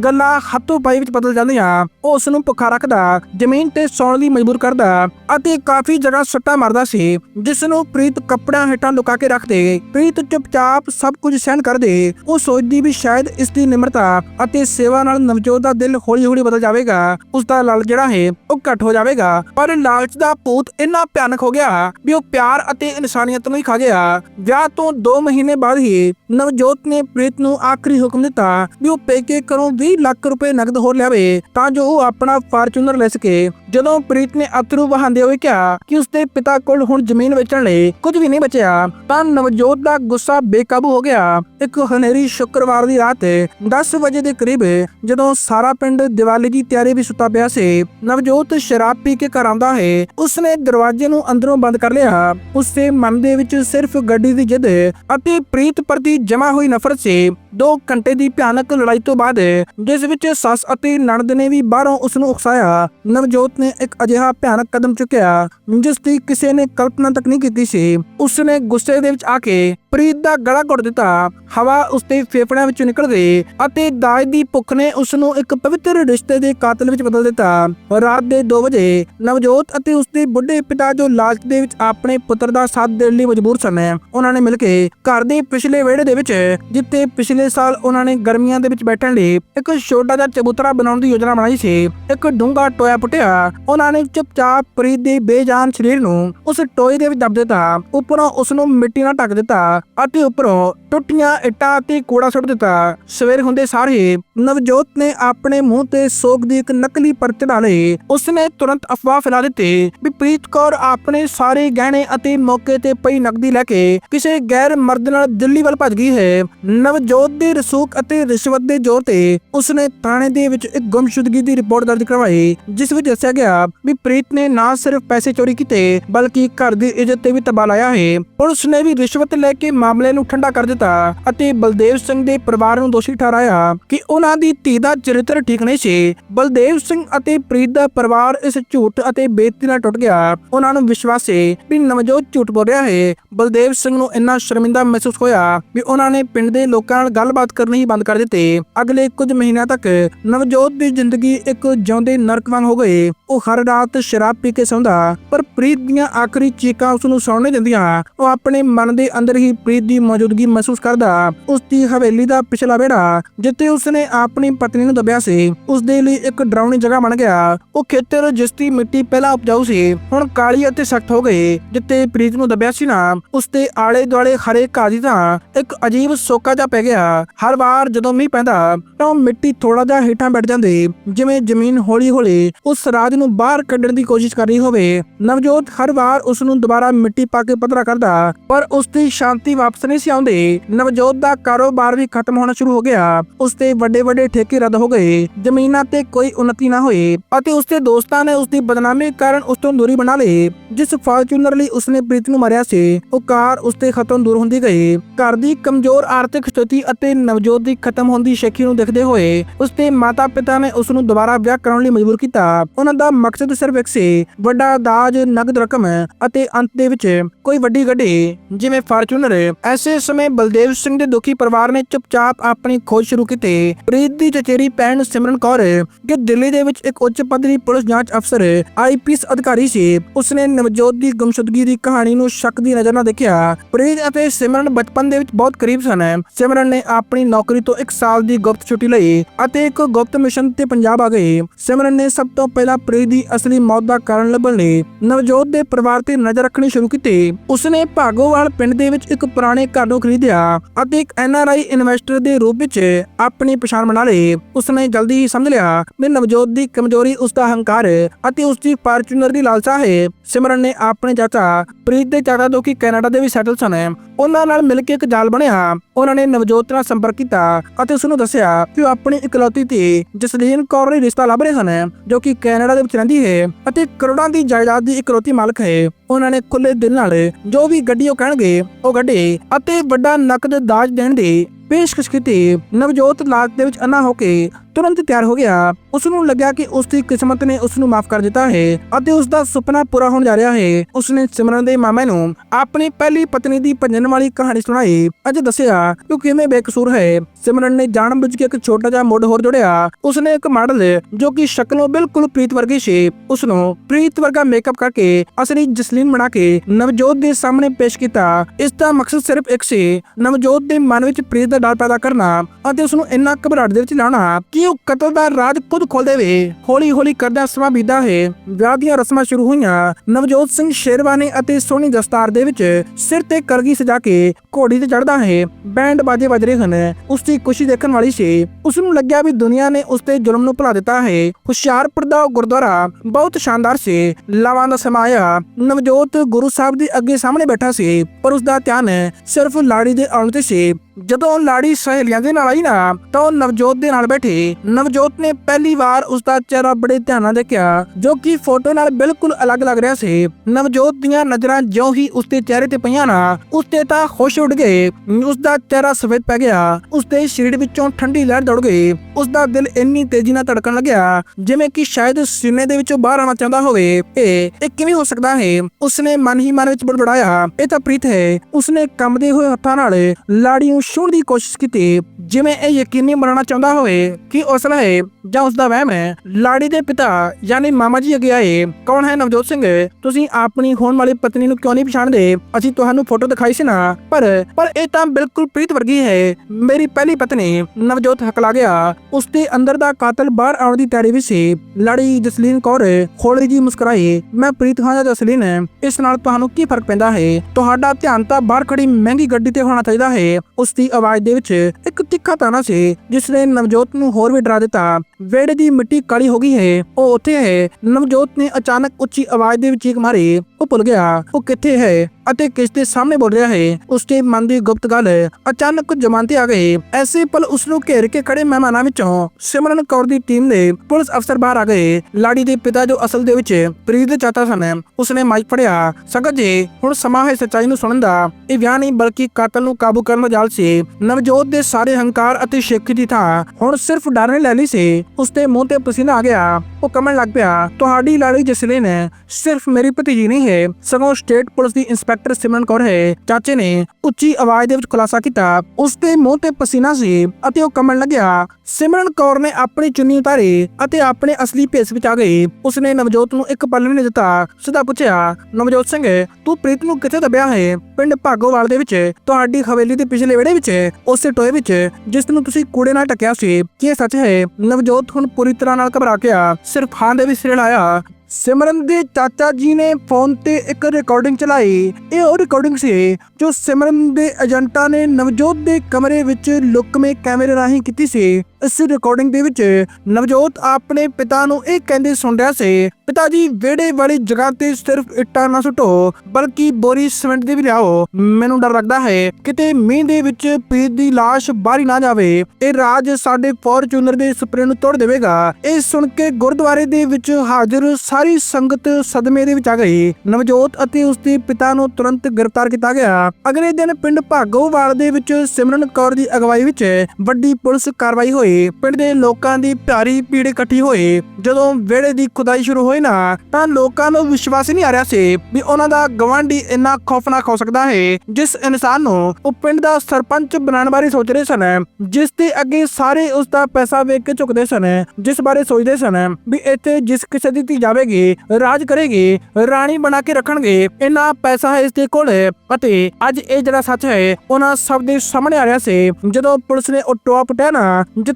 ਗੱਲਾਂ ਹੱਥੋਂ ਪਾਈ ਵਿੱਚ ਬਦਲ ਜਾਂਦੀਆਂ ਉਹ ਉਸ ਨੂੰ ਭੁੱਖਾ ਰੱਖਦਾ, ਜ਼ਮੀਨ ਤੇ ਸੌਣ ਲਈ ਮਜਬੂਰ ਕਰਦਾ ਅਤੇ ਕਾਫੀ ਜਗ੍ਹਾ ਸੱਟਾ ਮਾਰਦਾ ਸੀ ਜਿਸ ਨੂੰ ਪ੍ਰੀਤ ਕੱਪੜਿਆਂ ਹੇਠਾਂ ਲੁਕਾ ਕੇ ਰੱਖਦੇ, ਪ੍ਰੀਤ ਚੁੱਪਚਾਪ ਸਭ ਕੁਝ ਸਹਿਣ ਕਰਦੇ, ਉਹ ਸੋਚਦੀ ਵੀ ਸ਼ਾਇਦ ਇਸ ਦੀ ਨਿਮਰਤਾ ਅਤੇ ਸੇਵਾ ਨਾਲ ਨਵਜੋਤ ਦਾ ਦਿਲ ਹੌਲੀ-ਹੌਲੀ ਬਦਲ ਜਾਵੇਗਾ ਉਸ ਦਾ ਲਾਲਚ ਜਿਹੜਾ ਹੈ, ਉਹ ਘਟ ਹੋ ਜਾਵੇਗਾ, ਪਰ ਲਾਲਚ ਦਾ ਭੂਤ ਇੰਨਾ ਭਿਆਨਕ ਹੋ ਗਿਆ ਵੀ ਉਹ ਪਿਆਰ ਅਤੇ ਇਨਸਾਨੀਅਤ ਨੂੰ ਹੀ ਖਾ ਗਿਆ। ਵਿਆਹ ਤੋਂ 2 ਮਹੀਨੇ ਬਾਅਦ ਹੀ ਨਵਜੋਤ ਨੇ ਪ੍ਰੀਤ ਨੂੰ ਆਖਰੀ ਹੁਕਮ ਦਿੱਤਾ ਵੀ ਉਹ ਪੇਕੇ ਕਰੋ 20 ਲੱਖ ਰੁਪਏ ਨਕਦ ਹੋਰ ਲਿਆਵੇ, ਤਾਂ ਜੋ ਉਹ ਆਪਣਾ ਫਾਰਚੂਨਰ ਲੈ ਸਕੇ। ਜਦੋਂ ਪ੍ਰੀਤ ਨੇ ਅਥਰੂ ਵਹਾਉਂਦੇ ਹੋਏ ਕਿਹਾ ਕਿ ਉਸਦੇ ਪਿਤਾ ਕੋਲ ਹੁਣ ਜ਼ਮੀਨ ਵੇਚਣ ਲਈ ਕੁਝ ਵੀ ਨਹੀਂ ਬਚਿਆ, ਤਾਂ ਨਵਜੋਤ ਦਾ ਗੁੱਸਾ ਬੇਕਾਬੂ ਹੋ ਗਿਆ। ਇੱਕ ਹਨੇਰੀ ਸ਼ੁੱਕਰਵਾਰ ਦੀ ਰਾਤ 10 ਵਜੇ ਦੇ ਕਰੀਬ ਜਦੋਂ ਸਾਰਾ ਪਿੰਡ ਦੀਵਾਲੀ ਦੀ ਤਿਆਰੀ ਵਿੱਚ ਸੁੱਤਾ ਪਿਆ ਸੀ, ਨਵਜੋਤ ਸ਼ਰਾਬ ਪੀ ਕੇ ਘਰ ਆਉਂਦਾ ਹੈ। ਉਸਨੇ ਦਰਵਾਜ਼ੇ ਨੂੰ ਅੰਦਰੋਂ ਬੰਦ ਕਰ ਲਿਆ। ਉਸਦੇ ਮਨ ਦੇ ਵਿੱਚ ਸਿਰਫ ਗੱਡੀ ਦੀ ਜਿੱਦ ਅਤੇ ਪ੍ਰੀਤ ਪ੍ਰਤੀ ਜਮਾ ਹੋਈ ਨਫ਼ਰਤ ਸੀ। 2 ਘੰਟੇ ਦੀ ਭਿਆਨਕ ਲੜਾਈ ਤੋਂ ਬਾਅਦ, ਜਿਸ ਵਿੱਚ ਸੱਸ ਅਤੇ ਨਣਦ ਨੇ ਵੀ ਬਾਹਰੋਂ ਉਸ ਨੂੰ ਉਕਸਾਇਆ। ਨਵਜੋਤ ਨੇ ਇੱਕ ਅਜਿਹਾ ਭਿਆਨਕ ਕਦਮ ਚੁੱਕਿਆ, ਜਿਸ ਦੀ ਕਿਸੇ ਨੇ ਕਲਪਨਾ ਤੱਕ ਨਹੀਂ ਕੀਤੀ ਸੀ। ਉਸਨੇ ਗੁੱਸੇ ਦੇ ਵਿੱਚ ਆ ਕੇ ਪ੍ਰੀਤ ਦਾ ਗਲਾ ਘੁੱਟ ਦਿੱਤਾ। ਹਵਾ ਉਸਦੇ ਫੇਫੜਿਆਂ ਵਿੱਚੋਂ ਨਿਕਲ ਅਤੇ ਦਾਜ ਦੀ ਭੁੱਖ ਨੇ ਉਸ ਨੂੰ ਇੱਕ ਪਵਿੱਤਰ ਰਿਸ਼ਤੇ ਦੇ ਕਾਤਲ ਵਿੱਚ ਬਦਲ ਦਿੱਤਾ। ਰਾਤ ਦੇ 2 ਵਜੇ ਨਵਜੋਤ ਅਤੇ ਉਸਦੇ ਬੁੱਢੇ ਪਿਤਾ ਜੋ ਲਾਲਚ ਦੇ ਵਿੱਚ ਆਪਣੇ ਪੁੱਤਰ ਦਾ ਸਾਥ ਦੇਣ ਲਈ ਮਜਬੂਰ ਸਨ, ਉਹਨਾਂ ਨੇ ਮਿਲ ਕੇ ਘਰ ਦੇ ਪਿਛਲੇ ਵਿਹੜੇ ਦੇ ਵਿੱਚ, ਜਿੱਥੇ ਪਿਛਲੇ ਸਾਲ ਉਹਨਾਂ ਨੇ ਗਰਮੀਆਂ ਦੇ ਵਿੱਚ ਬੈਠਣ ਲਈ ਇੱਕ ਛੋਟਾ ਜਿਹਾ ਚਬੂਤਰਾ ਬਣਾਉਣ ਦੀ ਯੋਜਨਾ ਬਣਾਈ ਸੀ। ਇੱਕ ਡੂੰਘਾ ਟੋਇਆ ਪੁੱਟਿਆ। ਉਹਨਾਂ ਨੇ ਚੁੱਪਚਾਪ ਪ੍ਰੀਤ ਦੇ ਬੇਜਾਨ ਸਰੀਰ ਨੂੰ ਉਸ ਟੋਏ ਦੇ ਵਿੱਚ ਦੱਬ ਦਿੱਤਾ। ਉੱਪਰੋਂ ਉਸ ਨੂੰ ਮਿੱਟੀ ਨਾਲ ਢੱਕ ਦਿੱਤਾ। ਅਤੇ ਉੱਪਰੋਂ ਟੁੱਟੀਆਂ ਇੱਟਾਂ ਅਤੇ ਕੂੜਾ ਸੁੱਟ ਦਿੱਤਾ। ਸਵੇਰ ਹੁੰਦੇ ਸਾਰੇ ਨਵਜੋਤ ਨੇ ਆਪਣੇ ਮੂੰਹ ਤੇ ਸੋਗ ਦੀ ਇੱਕ ਨਕਲੀ ਪਰਤ ਲਾ ਲਈ। ਉਸਨੇ ਤੁਰੰਤ ਅਫਵਾਹ ਫੈਲਾ ਦਿੱਤੀ ਵੀ ਪ੍ਰੀਤ ਕੌਰ ਆਪਣੇ ਸਾਰੇ ਗਹਿਣੇ ਅਤੇ ਮੌਕੇ ਤੇ ਪਈ ਨਕਦੀ ਲੈ ਕੇ ਕਿਸੇ ਗੈਰ ਮਰਦ ਨਾਲ ਦਿੱਲੀ ਵੱਲ ਭੱਜ ਗਈ ਹੈ। ਨਵਜੋਤ ਦੇ ਰਸੂਖ ਅਤੇ ਰਿਸ਼ਵਤ ਦੇ ਜ਼ੋਰ ਤੇ ਉਸਨੇ ਥਾਣੇ ਦੇ ਵਿੱਚ ਇੱਕ ਗੁੰਮਸ਼ੁਦਗੀ ਦੀ ਰਿਪੋਰਟ ਦਰਜ ਕਰਵਾਈ, ਜਿਸ ਵਿੱਚ ਦੱਸਿਆ ਗਿਆ ਵੀ ਪ੍ਰੀਤ ਨੇ ਨਾ ਸਿਰਫ ਪੈਸੇ ਚੋਰੀ ਕੀਤੇ, ਬਲਕਿ ਘਰ ਦੀ ਇੱਜ਼ਤ ਤੇ ਵੀ ਤਬਾਹ ਲਾਇਆ ਹੈ। ਪੁਲਿਸ ਨੇ ਵੀ ਰਿਸ਼ਵਤ ਲੈ ਕੇ ਮਾਮਲੇ ਨੂੰ ਠੰਡਾ ਕਰ ਦਿੱਤਾ ਅਤੇ ਬਲਦੇਵ ਸਿੰਘ ਦੇ ਪਰਿਵਾਰ ਨੂੰ ਦੋਸ਼ੀ ਠਹਿਰਾਇਆ ਕਿ ਉਹਨਾਂ ਦੀ ਧੀ ਦਾ ਚਰਿੱਤਰ ਠੀਕ ਨਹੀਂ ਸੀ। ਬਲਦੇਵ ਸਿੰਘ ਅਤੇ ਪ੍ਰੀਤ ਦਾ ਪਰਿਵਾਰ ਇਸ ਝੂਠ ਅਤੇ ਬੇਇੱਜ਼ਤੀ ਨਾਲ ਟੁੱਟ ਗਿਆ। ਉਹਨਾਂ ਨੂੰ ਵਿਸ਼ਵਾਸ ਸੀ ਵੀ ਨਵਜੋਤ ਝੂਠ ਬੋਲ ਰਿਹਾ ਹੈ। ਬਲਦੇਵ ਸਿੰਘ ਨੂੰ ਇੰਨਾ ਸ਼ਰਮਿੰਦਾ ਮਹਿਸੂਸ ਹੋਇਆ ਵੀ ਉਹਨਾਂ ਨੇ ਪਿੰਡ ਦੇ ਲੋਕਾਂ ਨਾਲ ਗੱਲਬਾਤ ਕਰਨੀ ਹੀ ਬੰਦ ਕਰ ਦਿੱਤੀ। ਅਗਲੇ ਕੁਝ ਮਹੀਨਿਆਂ ਤੱਕ ਨਵਜੋਤ ਦੀ ਜ਼ਿੰਦਗੀ ਇੱਕ ਜਿਉਂਦੇ ਨਰਕ ਵਾਂਗ ਹੋ ਗਈ। ਉਹ ਹਰ ਰਾਤ ਸ਼ਰਾਬ ਪੀ ਕੇ ਸੌਂਦਾ, ਪਰ ਪ੍ਰੀਤ ਦੀਆਂ ਆਖਰੀ ਚੀਕਾਂ ਉਸ ਨੂੰ ਸੌਣ ਨਹੀਂ ਦਿੰਦੀਆਂ। ਉਹ ਆਪਣੇ ਮਨ ਦੇ ਅੰਦਰ ਹੀ ਪ੍ਰੀਤ ਦੀ ਮੌਜੂਦਗੀ ਮਹਿਸੂਸ ਕਰਦਾ ਉਸ ਦੀ ਹਵੇਲੀ ਦਾ ਪਿਛਲਾ ਵਿਹੜਾ, ਜਿੱਥੇ ਉਸਨੇ ਆਪਣੀ ਪਤਨੀ ਨੂੰ ਦਬਿਆ ਸੀ ਉਸ ਦੇ ਲਈ ਇੱਕ ਡਰਾਉਣੀ ਜਗ੍ਹਾ ਬਣ ਗਿਆ। ਉਹ ਖੇਤਰ ਜਿਸ ਦੀ ਮਿੱਟੀ ਪਹਿਲਾਂ ਉਪਜਾਊ ਸੀ, ਹੁਣ ਕਾਲੀ ਅਤੇ ਸਖਤ ਹੋ ਗਈ, ਜਿੱਥੇ ਪ੍ਰੀਤ ਨੂੰ ਦਬਿਆ ਸੀ ਨਾ ਉਸ ਦੇ ਆਲੇ ਦੁਆਲੇ ਹਰੇ ਘਾਹ ਦੀ ਤਾਂ ਇੱਕ ਅਜੀਬ ਸੋਕਾ ਜਾ ਪੈ ਗਿਆ। ਹਰ ਵਾਰ ਜਦੋਂ ਮੀਂਹ ਪੈਂਦਾ, ਤਾਂ ਉਹ ਮਿੱਟੀ ਥੋੜਾ ਜਿਹਾ ਹੇਠਾਂ ਬੈਠ ਜਾਂਦੀ, ਜਿਵੇਂ ਜ਼ਮੀਨ ਹੌਲੀ-ਹੌਲੀ ਉਸ ਰਾਜ ਨੂੰ ਬਾਹਰ ਕੱਢਣ ਦੀ ਕੋਸ਼ਿਸ਼ ਕਰ ਰਹੀ ਹੋਵੇ। ਨਵਜੋਤ ਹਰ ਵਾਰ ਉਸ ਨੂੰ ਦੁਬਾਰਾ ਮਿੱਟੀ ਪਾ ਕੇ ਪੱਧਰਾ ਕਰਦਾ, ਪਰ ਉਸ ਦੀ ਸ਼ਾਂਤੀ ਪ੍ਰਤੀ ਵਾਪਸ ਨਹੀਂ ਸੀ ਆਉਂਦੇ। ਨਵਜੋਤ ਦਾ ਕਾਰੋਬਾਰ ਵੀ ਖਤਮ ਹੋਣਾ ਸ਼ੁਰੂ ਹੋ ਗਿਆ। ਉਸ ਤੇ ਵੱਡੇ ਵੱਡੇ ਠੇਕੇ ਰੱਦ ਹੋ ਗਏ। ਜ਼ਮੀਨਾਂ ਤੇ ਕੋਈ ਉન્નਤੀ ਨਾ ਹੋਈ ਅਤੇ ਉਸ ਦੇ ਦੋਸਤਾਂ ਨੇ ਉਸ ਦੀ ਬਦਨਾਮੀ ਕਾਰਨ ਉਸ ਤੋਂ ਦੂਰੀ ਬਣਾ ਲਈ, ਜਿਸ ਫਾਰਚੂਨਰ ਲਈ ਉਸਨੇ ਪ੍ਰੀਤ ਨੂੰ ਮਾਰਿਆ ਸੀ। ਉਹ ਕਾਰ ਉਸ ਦੇ ਖਤਮ ਦੂਰ ਹੁੰਦੀ ਗਈ। ਘਰ ਦੀ ਕਮਜ਼ੋਰ ਆਰਥਿਕ ਸਥਿਤੀ ਅਤੇ ਨਵਜੋਤ ਦੀ ਖਤਮ ਹੋਣ ਦੀ ਸ਼ੱਕੀ ਨੂੰ ਦੇਖਦੇ ਹੋਏ ਉਸ ਦੇ ਮਾਤਾ-ਪਿਤਾ ਨੇ ਉਸ ਨੂੰ ਦੁਬਾਰਾ ਵਿਆਹ ਕਰਨ ਲਈ ਮਜਬੂਰ ਕੀਤਾ। ਉਹਨਾਂ ਦਾ ਮਕਸਦ ਸਿਰਫ ਇੱਕ ਸੀ, ਵੱਡਾ ਦਾਜ ਨਗਦ ਰਕਮ ਅਤੇ ਅੰਤ ਦੇ ਵਿੱਚ ਕੋਈ ਵੱਡੀ ਗੱਡੀ, ਜਿਵੇਂ ਫਾਰਚੂਨਰ। ਐਸੇ ਸਮੇਂ ਬਲਦੇਵ ਸਿੰਘ ਦੇ ਦੁਖੀ ਪਰਿਵਾਰ ਨੇ ਚੁੱਪਚਾਪ ਆਪਣੀ ਖੋਜ ਸ਼ੁਰੂ ਕੀਤੀ। ਪ੍ਰੀਤ ਦੀ ਚਚੇਰੀ ਭੈਣ ਸਿਮਰਨ ਕੌਰ ਕਿ ਦਿੱਲੀ ਦੇ ਵਿੱਚ ਇੱਕ ਉੱਚ ਪੱਧਰੀ ਪੁਲਿਸ ਜਾਂਚ ਅਫਸਰ ਆਈਪੀਐਸ ਅਧਿਕਾਰੀ ਸੀ। ਉਸਨੇ ਨਵਜੋਤ ਦੀ ਗੁੰਮਸ਼ੁਦਗੀ ਦੀ ਕਹਾਣੀ ਨੂੰ ਸ਼ੱਕ ਦੀ ਨਜ਼ਰ ਨਾਲ ਦੇਖਿਆ। ਪ੍ਰੀਤ ਅਤੇ ਸਿਮਰਨ ਬਚਪਨ ਦੇ ਵਿੱਚ ਬਹੁਤ ਕਰੀਬ ਸਨ। ਸਿਮਰਨ ਨੇ ਆਪਣੀ ਨੌਕਰੀ ਤੋਂ 1 ਸਾਲ ਦੀ ਗੁਪਤ ਛੁੱਟੀ ਲਈ ਅਤੇ ਇੱਕ ਗੁਪਤ ਮਿਸ਼ਨ ਤੇ ਪੰਜਾਬ ਆ ਗਏ। ਸਿਮਰਨ ਨੇ ਸਭ ਤੋਂ ਪਹਿਲਾਂ ਪ੍ਰੀਤ ਦੀ ਅਸਲੀ ਮੌਤ ਦਾ ਕਾਰਨ ਲੱਭਣ ਲਈ ਨਵਜੋਤ ਦੇ ਪਰਿਵਾਰ ਤੇ ਨਜ਼ਰ ਰੱਖਣੀ ਸ਼ੁਰੂ ਕੀਤੀ। ਉਸਨੇ ਭਾਗੋਵਾਲ ਪਿੰਡ ਦੇ ਵਿੱਚ ਇੱਕ ਪੁਰਾਣੇ ਘਰ ਨੂੰ ਖਰੀਦਿਆ ਅਤੇ ਇੱਕ ਐਨਆਰਆਈ ਇਨਵੈਸਟਰ ਦੇ ਰੂਪ ਵਿੱਚ ਆਪਣੀ ਪਛਾਣ ਬਣਾ ਲਈ। ਉਸਨੇ ਜਲਦੀ ਹੀ ਸਮਝ ਲਿਆ ਕਿ ਨਵਜੋਤ ਦੀ ਕਮਜ਼ੋਰੀ ਉਸ ਦਾ ਹੰਕਾਰ ਅਤੇ ਉਸ ਦੀ ਫਾਰਚੂਨਰ ਦੀ ਲਾਲਸਾ ਹੈ। ਸਿਮਰਨ ਨੇ ਆਪਣੇ ਚਾਚਾ ਪ੍ਰੀਤ ਦੇ ਚਾਚਾ ਜੋ ਕਿ ਕੈਨੇਡਾ ਦੇ ਵੀ ਸੈਟਲ ਸਨ, ਉਹਨਾਂ ਨਾਲ ਮਿਲ ਕੇ ਇੱਕ ਜਾਲ ਬਣਿਆ। ਉਹਨਾਂ ਨੇ ਨਵਜੋਤ ਨਾਲ ਸੰਪਰਕ ਕੀਤਾ ਅਤੇ ਉਸ ਨੂੰ ਦੱਸਿਆ ਕਿ ਉਹ ਆਪਣੀ ਇਕਲੌਤੀ ਧੀ ਜਸਲੀਨ ਕੌਰ ਲਈ ਰਿਸ਼ਤਾ ਲੱਭ ਰਹੇ ਸਨ, ਜੋ ਕਿ ਕੈਨੇਡਾ ਦੇ ਵਿੱਚ ਰਹਿੰਦੀ ਹੈ ਅਤੇ ਕਰੋੜਾਂ ਦੀ ਜਾਇਦਾਦ ਦੀ ਇਕਲੌਤੀ ਮਾਲਕ ਹੈ। ਉਹਨਾਂ ਨੇ ਖੁੱਲੇ ਦਿਲ ਨਾਲ ਜੋ ਵੀ ਗੱਡੀ ਉਹ ਕਹਿਣਗੇ, ਉਹ ਗੱਡੀ ਅਤੇ ਵੱਡਾ ਨਕਦ ਦਾਜ ਦੇਣ ਦੇ ਪੇਸ਼ਕਸ਼ ਕੀਤੀ। ਨਵਜੋਤ ਲਾਕ ਦੇ ਵਿੱਚ ਅੰਨਾ ਹੋ ਕੇ ਤੁਰੰਤ ਤਿਆਰ ਹੋ ਗਿਆ। ਉਸ ਨੂੰ ਲੱਗਿਆ ਕਿ ਉਸ ਦੀ ਕਿਸਮਤ ਨੇ ਉਸ ਨੂੰ ਮਾਫ ਕਰ ਦਿੱਤਾ ਹੈ ਅਤੇ ਉਸ ਦਾ ਸੁਪਨਾ ਪੂਰਾ ਹੋਣ ਜਾ ਰਿਹਾ ਹੈ। ਉਸ ਨੇ ਸਿਮਰਨ ਦੇ ਮਾਮੇ ਨੂੰ ਆਪਣੀ ਪਹਿਲੀ ਪਤਨੀ ਦੀ ਭੰਜਨ ਵਾਲੀ ਕਹਾਣੀ ਸੁਣਾਈ ਅਤੇ ਦੱਸਿਆ ਕਿ ਕਿਵੇਂ ਬੇਕਸੂਰ ਹੈ। ਸਿਮਰਨ ਨੇ ਜਾਣਬੁੱਝ ਕੇ ਇੱਕ ਛੋਟਾ ਜਿਹਾ ਮੁੱਢ ਹੋਰ ਜੋੜਿਆ। ਉਸ ਨੇ ਇੱਕ ਮਾਡਲ ਜੋ ਕਿ ਸ਼ਕਲੋਂ ਬਿਲਕੁਲ ਪ੍ਰੀਤ ਵਰਗੀ ਸੀ। ਉਸ ਨੂੰ ਪ੍ਰੀਤ ਵਰਗਾ ਮੇਕਅਪ ਕਰਕੇ ਅਸਲੀ ਜਸਲੀਨ ਬਣਾ ਕੇ ਨਵਜੋਤ ਦੇ ਸਾਹਮਣੇ ਪੇਸ਼ ਕੀਤਾ। ਇਸ ਦਾ ਮਕਸਦ ਸਿਰਫ ਇੱਕ ਸੀ। ਨਵਜੋਤ ਦੇ ਮਨ ਵਿੱਚ ਪ੍ਰੀਤ ਦਾ ਡਰ ਪੈਦਾ ਕਰਨਾ ਅਤੇ ਉਸ ਨੂੰ ਇੰਨਾ ਘਬਰਾਹਟ ਦੇ ਵਿੱਚ ਲਾਣਾ ਕਿ ਉਹ ਕਤਲ ਦਾ ਰਾਜ ਖੁਦ ਖੋਲ ਦੇਵੇ। ਹੌਲੀ ਹੌਲੀ ਕਰਦਾ ਸਮਾਂ ਬੀਦਾ ਹੈ। ਵਿਆਹ ਦੀਆਂ ਰਸਮਾਂ ਸ਼ੁਰੂ ਹੋਈਆਂ। ਨਵਜੋਤ ਸਿੰਘ ਸ਼ੇਰਵਾਨੀ ਅਤੇ ਸੋਹਣੀ ਦਸਤਾਰ ਦੇ ਵਿੱਚ ਸਿਰ ਤੇ ਕਰਗੀ ਸਜਾ ਕੇ ਘੋੜੀ ਤੇ ਚੜਦਾ ਹੈ, ਬੈਂਡ ਬਾਜੇ ਵੱਜ ਰਹੇ ਹਨ ਉਸ ਦੀ ਖੁਸ਼ੀ ਦੇਖਣ ਵਾਲੀ ਸੀ। ਉਸ ਨੂੰ ਲੱਗਿਆ ਵੀ ਦੁਨੀਆ ਨੇ ਉਸ ਤੇ ਜ਼ੁਲਮ ਨੂੰ ਭੁਲਾ ਦਿੱਤਾ ਹੈ। ਹੁਸ਼ਿਆਰਪੁਰ ਦਾ ਗੁਰਦੁਆਰਾ ਬਹੁਤ ਸ਼ਾਨਦਾਰ ਸੀ। ਲਾਵਾਂ ਦਾ ਸਮਾਂ ਨਵਜੋਤ ਗੁਰੂ ਸਾਹਿਬ ਦੇ ਅੱਗੇ ਸਾਹਮਣੇ ਬੈਠਾ ਸੀ, ਪਰ ਉਸ ਦਾ ਧਿਆਨ ਸਿਰਫ ਲਾੜੀ ਦੇ ਆਉਣ ਤੇ ਸੀ। ਜਦੋਂ ਲਾੜੀ ਸਹੇਲੀਆਂ ਦੇ ਨਾਲ ਆਈ ਨਾ, ਤਾਂ ਉਹ ਨਵਜੋਤ ਦੇ ਨਾਲ ਬੈਠੇ। ਨਵਜੋਤ ਨੇ ਪਹਿਲੀ ਵਾਰ ਉਸ ਦਾ ਚਿਹਰਾ ਬੜੇ ਧਿਆਨ ਨਾਲ ਦੇਖਿਆ, ਜੋ ਕਿ ਫੋਟੋ ਨਾਲ ਬਿਲਕੁਲ ਅਲੱਗ ਲੱਗ ਰਿਹਾ ਸੀ। ਨਵਜੋਤ ਦੀਆਂ ਨਜ਼ਰਾਂ ਜਿਉਂ ਹੀ ਉਸ ਦੇ ਚਿਹਰੇ ਤੇ ਪਈਆਂ ਨਾ ਉਸ ਤੇ ਤਾਂ ਖੁਸ਼ ਉੱਡ ਗਏ। ਉਸ ਦਾ ਚਿਹਰਾ ਸਫੇਦ ਪੈ ਗਿਆ। ਉਸ ਦੇ ਸਰੀਰ ਵਿੱਚੋਂ ਠੰਡੀ ਲਹਿਰ ਦੌੜ ਗਈ। ਉਸ ਦਾ ਦਿਲ ਇੰਨੀ ਤੇਜ਼ੀ ਨਾਲ ਧੜਕਣ ਲੱਗਿਆ, ਜਿਵੇਂ ਕਿ ਸ਼ਾਇਦ ਸੀਨੇ ਦੇ ਵਿੱਚੋਂ ਬਾਹਰ ਆਉਣਾ ਚਾਹੁੰਦਾ ਹੋਵੇ। ਇਹ ਇਹ ਕਿਵੇਂ ਹੋ ਸਕਦਾ ਹੈ? ਉਸਨੇ ਮਨ ਹੀ ਮਨ ਵਿੱਚ ਬੜਬੜਾਇਆ। ਇਹ ਤਾਂ ਪ੍ਰੀਤ ਹੈ। ਉਸਨੇ ਕੰਬਦੇ ਹੋਏ ਹੱਥਾਂ ਨਾਲ ਲਾੜੀ ਨੂੰ ਛੂਹਣ ਦੀ ਕੋਸ਼ਿਸ਼ ਕੀਤੀ, ਜਿਵੇਂ ਇਹ ਯਕੀਨੀ ਬਣਾਉਣਾ ਚਾਹੁੰਦਾ ਹੋਵੇ ਕਿ ਉਹ ਹੈ ਜਾਂ ਉਸ ਦਾ ਵਹਿਮ ਹੈ। ਲਾੜੀ ਦੇ ਪਿਤਾ, ਯਾਨੀ ਮਾਮਾ ਜੀ ਅੱਗੇ ਆਏ। ਕੌਣ ਹੈ ਨਵਜੋਤ ਸਿੰਘ? ਤੁਸੀਂ ਆਪਣੀ ਹੋਣ ਵਾਲੀ ਪਤਨੀ ਨੂੰ ਕਿਉਂ ਨਹੀਂ ਪਛਾਣਦੇ? ਅਸੀਂ ਤੁਹਾਨੂੰ ਫੋਟੋ ਦਿਖਾਈ ਸੀ ਨਾ, ਪਰ ਪਰ ਇਹ ਤਾਂ ਬਿਲਕੁਲ ਪ੍ਰੀਤ ਵਰਗੀ ਹੈ। ਮੇਰੀ ਪਹਿਲੀ ਪਤਨੀ ਨਵਜੋਤ ਹਕਲਾ ਗਿਆ। ਉਸ ਦੇ ਅੰਦਰ ਦਾ ਕਾਤਲ ਬਾਹਰ ਆਉਣ ਦੀ ਤਿਆਰੀ ਵਿੱਚ ਸੀ। ਲੜੀ ਜਸਲੀਨ ਕੌਰ ਹੌਲੀ ਜੀ ਮੁਸਕਰਾਈ। ਮੈਂ ਪ੍ਰੀਤ ਹਾਂ ਜਾਂ ਜਸਲੀਨ? ਇਸ ਨਾਲ ਤੁਹਾਨੂੰ ਕੀ ਫ਼ਰਕ ਪੈਂਦਾ ਹੈ? ਤੁਹਾਡਾ ਧਿਆਨ ਤਾਂ ਬਾਹਰ ਖੜੀ ਮਹਿੰਗੀ ਗੱਡੀ ਤੇ ਹੋਣਾ ਚਾਹੀਦਾ ਹੈ। ਉਸ ਦੀ ਆਵਾਜ਼ ਦੇ ਵਿੱਚ ਇੱਕ ਤਿੱਖਾ ਤਾਣਾ ਸੀ ਜਿਸ ਨੇ ਨਵਜੋਤ ਨੂੰ ਹੋਰ ਵੀ ਡਰਾ ਦਿੱਤਾ। ਵਿਹੜੇ ਦੀ ਮਿੱਟੀ ਕਾਲੀ ਹੋ ਗਈ ਹੈ। ਉਹ ਉੱਥੇ ਹੈ। ਨਵਜੋਤ ਨੇ ਅਚਾਨਕ ਉੱਚੀ ਆਵਾਜ਼ ਦੇ ਵਿੱਚ ਚੀਕ ਮਾਰੀ। ਉਹ ਭੁੱਲ ਗਿਆ। ਉਹ ਕਿੱਥੇ ਹੈ ਅਤੇ ਕਿਸ ਦੇ ਸਾਹਮਣੇ ਬੋਲ ਰਿਹਾ ਹੈ? ਉਸ ਦੇ ਮਨ ਦੀ ਗੁਪਤ ਗੱਲ ਅਚਾਨਕ ਕੁਝ ਜਮਾਨਤੇ ਆ ਗਏ ਐਸੇ ਪਲ ਉਸ ਨੂੰ ਘੇਰ ਕੇ ਖੜੇ ਮਹਿਮਾਨਾਂ ਵਿੱਚੋਂ ਸਿਮਰਨ ਕੌਰ ਦੀ ਟੀਮ ਦੇ ਪੁਲਿਸ ਅਫਸਰ ਬਾਹਰ ਆ ਗਏ। ਲਾੜੀ ਦੇ ਪਿਤਾ ਜੋ ਅਸਲ ਦੇ ਵਿੱਚ ਪ੍ਰੀਤ ਦੇ ਚਾਚਾ ਸਨ, ਉਸਨੇ ਮਾਈਕ ਫੜਿਆ। ਸੰਗਤ ਜੀ, ਹੁਣ ਸਮਾਂ ਹੈ ਸੱਚਾਈ ਨੂੰ ਸੁਣਨ ਦਾ। ਇਹ ਵਿਆਹ ਨਹੀਂ, ਬਲਕਿ ਕਾਤਲ ਨੂੰ ਕਾਬੂ ਕਰਨ ਦਾ ਜਾਲ ਸੀ। ਨਵਜੋਤ ਦੇ ਸਾਰੇ ਹੰਕਾਰ ਅਤੇ ਸ਼ੇਖੀ ਦੀ ਥਾਂ ਹੁਣ ਸਿਰਫ ਡਰ ਨੇ ਲੈ ਲਈ ਸੀ। ਉਸ ਦੇ ਮੂੰਹ ਤੇ ਪਸੀਨਾ ਆ ਗਿਆ। ਉਹ ਕਮਣ ਲੱਗ ਪਿਆ। ਤੁਹਾਡੀ ਲਾੜੀ ਜਸਲੀਨ ਹੈ ਸਿਰਫ ਮੇਰੀ ਭਤੀਜੀ ਨਹੀਂ ਹੈ, ਸਗੋਂ ਸਟੇਟ ਪੁਲਿਸ ਦੀ ਇੰਸਪੈਕਟਰ ਸਿਮਰਨ ਕੌਰ ਹੈ। ਚਾਚੇ ਨੇ ਉੱਚੀ ਆਵਾਜ਼ ਦੇ ਵਿੱਚ ਖੁਲਾਸਾ ਕੀਤਾ। ਉਸ ਮੂੰਹ ਤੇ ਪਸੀਨਾ ਸੀ ਅਤੇ ਉਹ ਕਮਣ ਲੱਗਿਆ। ਸਿਮਰਨ ਕੌਰ ਨੇ ਆਪਣੀ ਚੁੰਨੀ ਉਤਾਰੀ ਅਤੇ ਆਪਣੇ ਅਸਲੀ ਭੇਸ ਵਿੱਚ ਆ ਗਈ। ਉਸਨੇ ਨਵਜੋਤ ਨੂੰ ਇੱਕ ਪਲ ਵੀ ਨਹੀਂ ਦਿੱਤਾ। ਸਿੱਧਾ ਪੁੱਛਿਆ, ਨਵਜੋਤ ਸਿੰਘ, ਤੂੰ ਪ੍ਰੀਤ ਨੂੰ ਕਿੱਥੇ ਦੱਬਿਆ ਹੈ? ਪਿੰਡ ਭਾਗੋਵਾਲ ਦੇ ਵਿੱਚ, ਤੁਹਾਡੀ ਹਵੇਲੀ ਦੇ ਪਿਛਲੇ ਵਿਹੜੇ ਵਿੱਚ, ਉਸੇ ਟੋਏ ਵਿੱਚ, ਜਿਸ ਨੂੰ ਤੁਸੀਂ ਕੂੜੇ ਨਾਲ ਢੱਕਿਆ ਸੀ। ਕੀ ਸੱਚ ਹੈ? ਨਵਜੋਤ ਹੁਣ ਪੂਰੀ ਤਰ੍ਹਾਂ ਨਾਲ ਘਬਰਾ ਗਿਆ ਸਿਰਫ ਹਾਂ ਦੇ ਵੀ ਸਿਰ ਲਾਇਆ। ਸਿਮਰਨ ਦੇ ਚਾਚਾ ਜੀ ਨੇ ਫੋਨ ਤੇ ਇੱਕ ਰਿਕਾਰਡਿੰਗ ਚਲਾਈ। ਇਹ ਉਹ ਰਿਕਾਰਡਿੰਗ ਸੀ ਜੋ ਸਿਮਰਨ ਦੇ ਏਜੰਟਾਂ ਨੇ ਨਵਜੋਤ ਦੇ ਕਮਰੇ ਵਿੱਚ ਲੁਕਵੇਂ ਕੈਮਰੇ ਰਾਹੀਂ ਕੀਤੀ ਸੀ। ਇਸ ਰਿਕਾਰਡਿੰਗ ਦੇ ਵਿੱਚ ਨਵਜੋਤ ਆਪਣੇ ਪਿਤਾ ਨੂੰ ਇਹ ਕਹਿੰਦੇ ਸੁਣ ਰਿਹਾ ਸੀ, ਪਿਤਾ ਜੀ, ਵਿਹੜੇ ਵਾਲੀ ਜਗ੍ਹਾ ਤੇ ਸਿਰਫ ਇੱਟਾਂ ਨਾ ਸੁੱਟੋ, ਬਲਕਿ ਬੋਰੀ ਸੀਮੈਂਟ ਦੀ ਵੀ ਲਿਆਓ। ਮੈਨੂੰ ਡਰ ਲੱਗਦਾ ਹੈ, ਕਿਤੇ ਮੀਂਹ ਦੇ ਵਿੱਚ ਪ੍ਰੀਤ ਦੀ ਲਾਸ਼ ਬਾਹਰ ਨਾ ਜਾਵੇ। ਇਹ ਰਾਜ ਸਾਡੇ ਫੋਰਚੂਨਰ ਦੇ ਸੁਪਨੇ ਨੂੰ ਤੋੜ ਦੇਵੇਗਾ। ਇਹ ਸੁਣ ਕੇ ਗੁਰਦੁਆਰੇ ਦੇ ਵਿੱਚ ਹਾਜ਼ਰ ਸਾਰੀ ਸੰਗਤ ਸਦਮੇ ਦੇ ਵਿੱਚ ਆ ਗਈ। ਨਵਜੋਤ ਅਤੇ ਉਸ ਦੇ ਪਿਤਾ ਨੂੰ ਤੁਰੰਤ ਗ੍ਰਿਫਤਾਰ ਕੀਤਾ ਗਿਆ। ਅਗਲੇ ਦਿਨ ਪਿੰਡ ਭਾਗੋਵਾਲ ਦੇ ਵਿੱਚ ਸਿਮਰਨ ਕੌਰ ਦੀ ਅਗਵਾਈ ਵਿੱਚ ਵੱਡੀ ਪੁਲਿਸ ਕਾਰਵਾਈ ਹੋਈ। ਪਿੰਡ ਦੇ ਲੋਕਾਂ ਦੀ ਪਿਆਰੀ ਭੀੜ ਇਕੱਠੀ ਹੋਈ ਜਦੋਂ ਵਿਹੜੇ ਦੀ ਖੁਦਾਈ ਸ਼ੁਰੂ ਹੋਈ ਨਾ, ਤਾਂ ਲੋਕਾਂ ਨੂੰ ਵਿਸ਼ਵਾਸ ਹੀ ਨਹੀਂ ਆ ਰਿਹਾ ਸੀ ਵੀ ਉਹਨਾਂ ਦਾ ਗਵਾਂਢੀ ਇੰਨਾ ਖੌਫਨਾਕ ਹੋ ਸਕਦਾ ਹੈ, ਜਿਸ ਇਨਸਾਨ ਨੂੰ ਉਹ ਪਿੰਡ ਦਾ ਸਰਪੰਚ ਬਣਾਉਣ ਬਾਰੇ ਸੋਚ ਰਹੇ ਸਨ, ਜਿਸ ਦੇ ਅੱਗੇ ਸਾਰੇ ਉਸ ਦਾ ਪੈਸਾ ਵੇਖ ਕੇ ਝੁਕਦੇ ਸਨ, ਜਿਸ ਬਾਰੇ ਸੋਚਦੇ ਸਨ ਵੀ ਇੱਥੇ ਜਿਸ ਕਿਸੇ ਦੀ ਧੀ ਜਾਵੇਗੀ, ਰਾਜ ਕਰੇਗੀ, ਰਾਣੀ ਬਣਾ ਕੇ ਰੱਖਣਗੇ, ਇੰਨਾ ਪੈਸਾ ਹੈ ਇਸ ਦੇ ਕੋਲ। ਅਤੇ ਅੱਜ ਇਹ ਜਿਹੜਾ ਸੱਚ ਹੈ, ਉਹਨਾਂ ਸਭ ਦੇ ਸਾਹਮਣੇ ਆ ਰਿਹਾ ਸੀ। ਜਦੋਂ ਪੁਲਿਸ ਨੇ ਉਹ ਟੋਪ ਪੁੱਟਿਆ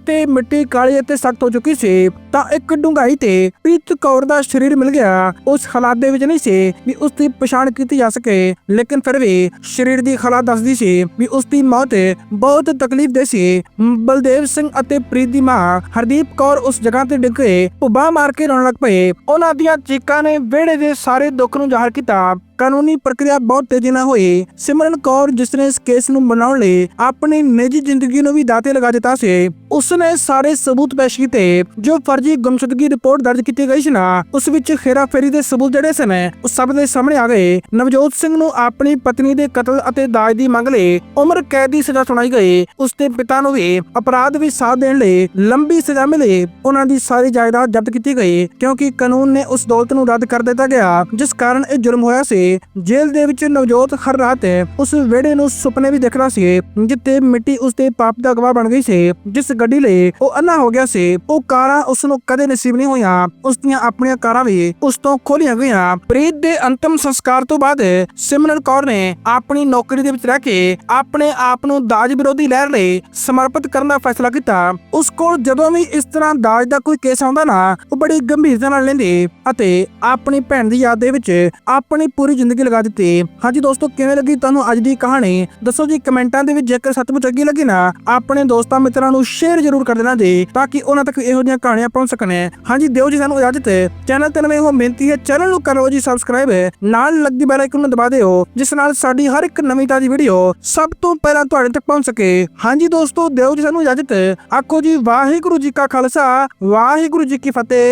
ਨਾ ਮਿੱਟੀ ਕਾਲੀ ਅਤੇ ਸਖਤ ਹੋ ਚੁੱਕੀ ਸੀ, ਤਾਂ ਇੱਕ ਡੂੰਘਾਈ ਤੇ ਪ੍ਰੀਤ ਕੌਰ ਦਾ ਸਰੀਰ ਮਿਲ ਗਿਆ। ਉਸ ਹਾਲਾਤ ਦੇ ਵਿੱਚ ਨਹੀਂ ਸੀ ਵੀ ਉਸ ਦੀ ਪਛਾਣ ਕੀਤੀ ਜਾ ਸਕੇ, ਲੇਕਿਨ ਫਿਰ ਵੀ ਸਰੀਰ ਦੀ ਹਾਲਾਤ ਦੱਸਦੀ ਸੀ ਵੀ ਉਸ ਦੀ ਮੌਤ ਬਹੁਤ ਤਕਲੀਫ ਦੇ ਸੀ। ਬਲਦੇਵ ਸਿੰਘ ਅਤੇ ਪ੍ਰੀਤ ਦੀ ਮਾਂ ਹਰਦੀਪ ਕੌਰ ਉਸ ਜਗ੍ਹਾ ਤੇ ਡਿੱਗ ਕੇ ਭੁੱਬਾ ਮਾਰ ਕੇ ਰੋਣ ਲੱਗ ਪਏ। ਉਹਨਾਂ ਦੀਆਂ ਚੀਕਾਂ ਨੇ ਵਿਹੜੇ ਦੇ ਸਾਰੇ ਦੁੱਖ ਨੂੰ ਜ਼ਾਹਰ ਕੀਤਾ। ਕਾਨੂੰਨੀ ਪ੍ਰਕਿਰਿਆ ਬਹੁਤ ਤੇਜ਼ੀ ਨਾਲ ਹੋਈ। ਸਿਮਰਨ ਕੌਰ ਜਿਸ ਨੇ ਇਸ ਕੇਸ ਨੂੰ ਬਣਾਉਣ ਲਈ ਆਪਣੀ ਨਿੱਜੀ ਜ਼ਿੰਦਗੀ ਨੂੰ ਵੀ ਦਾਤੇ ਲਗਾ ਦਿੱਤਾ ਸੀ। ਉਸਨੇ ਸਾਰੇ ਸਬੂਤ ਪੇਸ਼ ਕੀਤੇ। ਜੋ ਫਰਜ਼ੀ ਗੁੰਮਸ਼ੁਦਗੀ ਰਿਪੋਰਟ ਦਰਜ ਕੀਤੀ ਗਈ ਸੀ ਨਾ, ਉਸ ਵਿੱਚ ਖੇਰਾਫੇਰੀ ਦੇ ਸਬੂਤ ਜਿਹੜੇ ਸਨ ਉਹ ਸਭ ਦੇ ਸਾਹਮਣੇ ਆ ਗਏ। ਨਵਜੋਤ ਸਿੰਘ ਨੂੰ ਆਪਣੀ ਪਤਨੀ ਦੇ ਕਤਲ ਅਤੇ ਦਾਜ ਦੀ ਮੰਗ ਲਈ ਉਮਰ ਕੈਦ ਦੀ ਸਜ਼ਾ ਸੁਣਾਈ ਗਈ। ਉਸ ਦੇ ਪਿਤਾ ਨੂੰ ਵੀ ਅਪਰਾਧ ਵਿੱਚ ਸਾਥ ਦੇਣ ਲਈ ਲੰਬੀ ਸਜ਼ਾ ਮਿਲੀ। ਉਹਨਾਂ ਦੀ ਸਾਰੀ ਜਾਇਦਾਦ ਜ਼ਬਤ ਕੀਤੀ ਗਈ, ਕਿਉਂਕਿ ਕਾਨੂੰਨ ਨੇ ਉਸ ਦੌਲਤ ਨੂੰ ਰੱਦ ਕਰ ਦਿੱਤਾ ਗਿਆ, ਜਿਸ ਕਾਰਨ ਇਹ ਜੁਰਮ ਹੋਇਆ ਸੀ। ਜੇਲ੍ਹ ਦੇ ਵਿੱਚ ਨਵਜੋਤ ਹਰ ਰਾਤ ਉਸ ਵਿਹੜੇ ਨੂੰ ਸੁਪਨੇ ਵੀ ਦੇਖਦਾ ਸੀ ਜਿੱਤੇ ਮਿੱਟੀ ਉਸ ਦੇ ਪਾਪ ਦਾ ਗਵਾਹ ਬਣ ਗਈ ਸੀ, ਜਿਸ ਗੱਡੀ ਲਈ ਉਹ ਅੰਨਾ ਹੋ ਗਿਆ ਸੀ। ਉਹ ਕਾਰਾਂ ਉਸ ਨੂੰ ਕਦੇ ਨਸੀਬ ਨਹੀਂ ਹੋਈਆਂ। ਉਸ ਦੀਆਂ ਆਪਣੀਆਂ ਕਾਰਾਂ ਵੀ ਉਸ ਤੋਂ ਖੋਲੀਆਂ ਗਈਆਂ। ਪ੍ਰੀਤ ਦੇ ਅੰਤਮ ਸੰਸਕਾਰ ਤੋਂ ਬਾਅਦ ਸਿਮਰਨ ਕੌਰ ਨੇ ਆਪਣੀ ਨੌਕਰੀ ਦੇ ਵਿੱਚ ਰਹਿ ਕੇ ਆਪਣੇ ਆਪ ਨੂੰ ਦਾਜ ਵਿਰੋਧੀ ਲਹਿਰ ਲਈ ਸਮਰਪਿਤ ਕਰਨ ਦਾ ਫੈਸਲਾ ਕੀਤਾ। ਉਸ ਕੋਲ ਜਦੋਂ ਵੀ ਇਸ ਤਰ੍ਹਾਂ ਦਾਜ ਦਾ ਕੋਈ ਕੇਸ ਆਉਂਦਾ ਨਾ, ਉਹ ਬੜੀ ਗੰਭੀਰਤਾ ਨਾਲ ਲੈਂਦੀ ਅਤੇ ਆਪਣੀ ਭੈਣ ਦੀ ਯਾਦ ਦੇ ਵਿੱਚ ਆਪਣੀ ਪੂਰੀ ਜ਼ਿੰਦਗੀ ਲਗਾ ਦਿੱਤੀ। ਹਾਂਜੀ ਦੋਸਤੋ, ਕਿਵੇਂ ਲੱਗੀ ਤੁਹਾਨੂੰ ਅੱਜ ਦੀ ਕਹਾਣੀ? ਦੱਸੋ ਜੀ ਕਮੈਂਟਾਂ ਦੇ ਵਿੱਚ ਜੇਕਰ ਸੱਚਮੁੱਚ ਅੱਗੇ ਲੱਗੀ ਨਾ, ਆਪਣੇ ਦੋਸਤਾਂ ਮਿੱਤਰਾਂ ਨੂੰ ਸ਼ੇਅਰ ਜ਼ਰੂਰ ਕਰ ਦੇਣਾ ਜੀ, ਤਾਂ ਕਿ ਉਹਨਾਂ ਤੱਕ ਇਹੋ ਜਿਹੀਆਂ ਕਹਾਣੀਆਂ ਪਹੁੰਚ ਸਕਣ। ਹਾਂਜੀ, ਦਿਓ ਜੀ ਸਾਨੂੰ ਇਜਾਜ਼ਤ। ਚੈਨਲ ਤੇ ਨਵੇਂ ਹੋ, ਬੇਨਤੀ ਹੈ, ਚੈਨਲ ਨੂੰ ਕਰੋ ਜੀ ਸਬਸਕ੍ਰਾਈਬ ਨਾਲ ਲੱਗਦੀ ਬੈਲ ਆਈਕਨ ਨੂੰ ਦਬਾ ਦਿਓ, ਜਿਸ ਨਾਲ ਸਾਡੀ ਹਰ ਇੱਕ ਨਵੀਂ ਤਾਜ਼ੀ ਵੀਡੀਓ ਸਭ ਤੋਂ ਪਹਿਲਾਂ ਤੁਹਾਡੇ ਤੱਕ ਪਹੁੰਚ ਸਕੇ। ਹਾਂਜੀ ਦੋਸਤੋ, ਦਿਓ ਜੀ ਸਾਨੂੰ ਇਜਾਜ਼ਤ। ਆਖੋ ਜੀ, ਵਾਹਿਗੁਰੂ ਜੀ ਕਾ ਖਾਲਸਾ, ਵਾਹਿਗੁਰੂ ਜੀ ਕੀ ਫਤਿਹ।